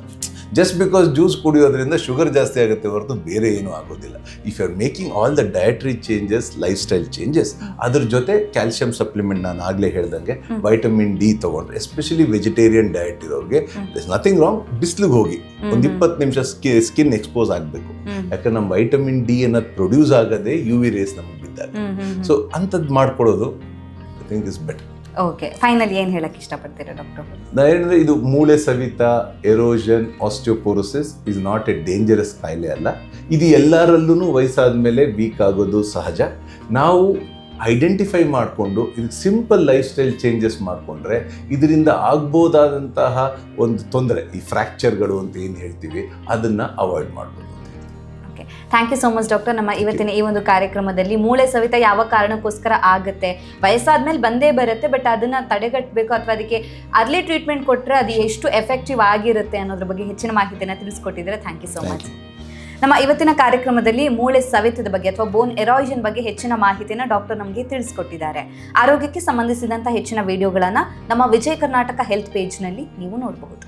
ಜಸ್ಟ್ ಬಿಕಾಸ್ ಜ್ಯೂಸ್ ಕುಡಿಯೋದ್ರಿಂದ ಶುಗರ್ ಜಾಸ್ತಿ ಆಗುತ್ತೆ ಹೊರತು ಬೇರೆ ಏನೂ ಆಗೋದಿಲ್ಲ if you are making all the dietary changes lifestyle changes ಅದ್ರ ಜೊತೆ ಕ್ಯಾಲ್ಶಿಯಂ ಸಪ್ಲಿಮೆಂಟ್ ನಾನು ಆಗಲೇ ಹೇಳ್ದಂಗೆ. ವೈಟಮಿನ್ ಡಿ ತೊಗೊಂಡ್ರೆ ಎಸ್ಪೆಷಲಿ ವೆಜಿಟೇರಿಯನ್ ಡಯಟ್ ಇರೋರಿಗೆ. ದಿಸ್ ನಥಿಂಗ್ ರಾಂಗ್ ಬಿಸಿಲಿಗೆ ಹೋಗಿ ಒಂದು. ಇಪ್ಪತ್ತು ನಿಮಿಷ ಸ್ಕಿ ಸ್ಕಿನ್ ಎಕ್ಸ್ಪೋಸ್ ಆಗಬೇಕು. ಯಾಕಂದ್ರೆ ನಮ್ಮ ವೈಟಮಿನ್ ಡಿ ಅನ್ನೋದು ಪ್ರೊಡ್ಯೂಸ್ ಆಗದೆ ಯು ವಿ ರೇಸ್ ನಮಗೆ ಬಿದ್ದಾಗ. ಸೊ ಅಂಥದ್ದು ಮಾಡ್ಕೊಳ್ಳೋದು I think is better okay final ಏನು ಹೇಳಕ್ಕೆ ಇಷ್ಟಪಡ್ತೀರಾ ಡಾಕ್ಟರ್ ನಾನೇನಂದ್ರೆ ಇದು ಮೂಳೆ Savita erosion osteoporosis is not a dangerous ಕಾಯಿಲೆ ಅಲ್ಲ. ಇದು ಎಲ್ಲರಲ್ಲೂ ವಯಸ್ಸಾದ ಮೇಲೆ ವೀಕ್ ಆಗೋದು ಸಹಜ. ನಾವು ಐಡೆಂಟಿಫೈ ಮಾಡಿಕೊಂಡು, ಇದು ಸಿಂಪಲ್ ಲೈಫ್ ಸ್ಟೈಲ್ ಚೇಂಜಸ್ ಮಾಡಿಕೊಂಡ್ರೆ ಇದರಿಂದ ಆಗ್ಬೋದಾದಂತಹ ಒಂದು ತೊಂದರೆ, ಈ ಫ್ರ್ಯಾಕ್ಚರ್ಗಳು ಅಂತ ಏನು ಹೇಳ್ತೀವಿ, ಅದನ್ನು ಅವಾಯ್ಡ್ ಮಾಡ್ಬೋದು. Thank you so much doctor ನಮ್ಮ ಇವತ್ತಿನ ಈ ಒಂದು ಕಾರ್ಯಕ್ರಮದಲ್ಲಿ ಮೂಳೆ ಸವಿತ ಯಾವ ಕಾರಣಕ್ಕೋಸ್ಕರ ಆಗುತ್ತೆ? ವಯಸ್ಸಾದ್ಮೇಲೆ ಬಂದೇ ಬರುತ್ತೆ ಬಟ್ ಅದನ್ನ ತಡೆಗಟ್ಟಬೇಕು ಅಥವಾ ಅದಕ್ಕೆ ಅರ್ಲಿ ಟ್ರೀಟ್ಮೆಂಟ್ ಕೊಟ್ಟರೆ ಅದು ಎಷ್ಟು ಎಫೆಕ್ಟಿವ್ ಆಗಿರುತ್ತೆ ಅನ್ನೋದ್ರ ಬಗ್ಗೆ ಹೆಚ್ಚಿನ ಮಾಹಿತಿನ ತಿಳಿಸ್ಕೊಟ್ಟಿದ್ರೆ ಥ್ಯಾಂಕ್ ಯು ಸೋ ಮಚ್ ನಮ್ಮ ಇವತ್ತಿನ ಕಾರ್ಯಕ್ರಮದಲ್ಲಿ ಮೂಳೆ ಸವೆತದ ಬಗ್ಗೆ ಅಥವಾ ಬೋನ್ ಎರಾಯ್ಷನ್ ಬಗ್ಗೆ ಹೆಚ್ಚಿನ ಮಾಹಿತಿಯನ್ನು ಡಾಕ್ಟರ್ ನಮಗೆ ತಿಳಿಸ್ಕೊಟ್ಟಿದ್ದಾರೆ. ಆರೋಗ್ಯಕ್ಕೆ ಸಂಬಂಧಿಸಿದಂಥ ಹೆಚ್ಚಿನ ವಿಡಿಯೋಗಳನ್ನು ನಮ್ಮ ವಿಜಯ ಕರ್ನಾಟಕ ಹೆಲ್ತ್ ಪೇಜ್ನಲ್ಲಿ ನೀವು ನೋಡಬಹುದು.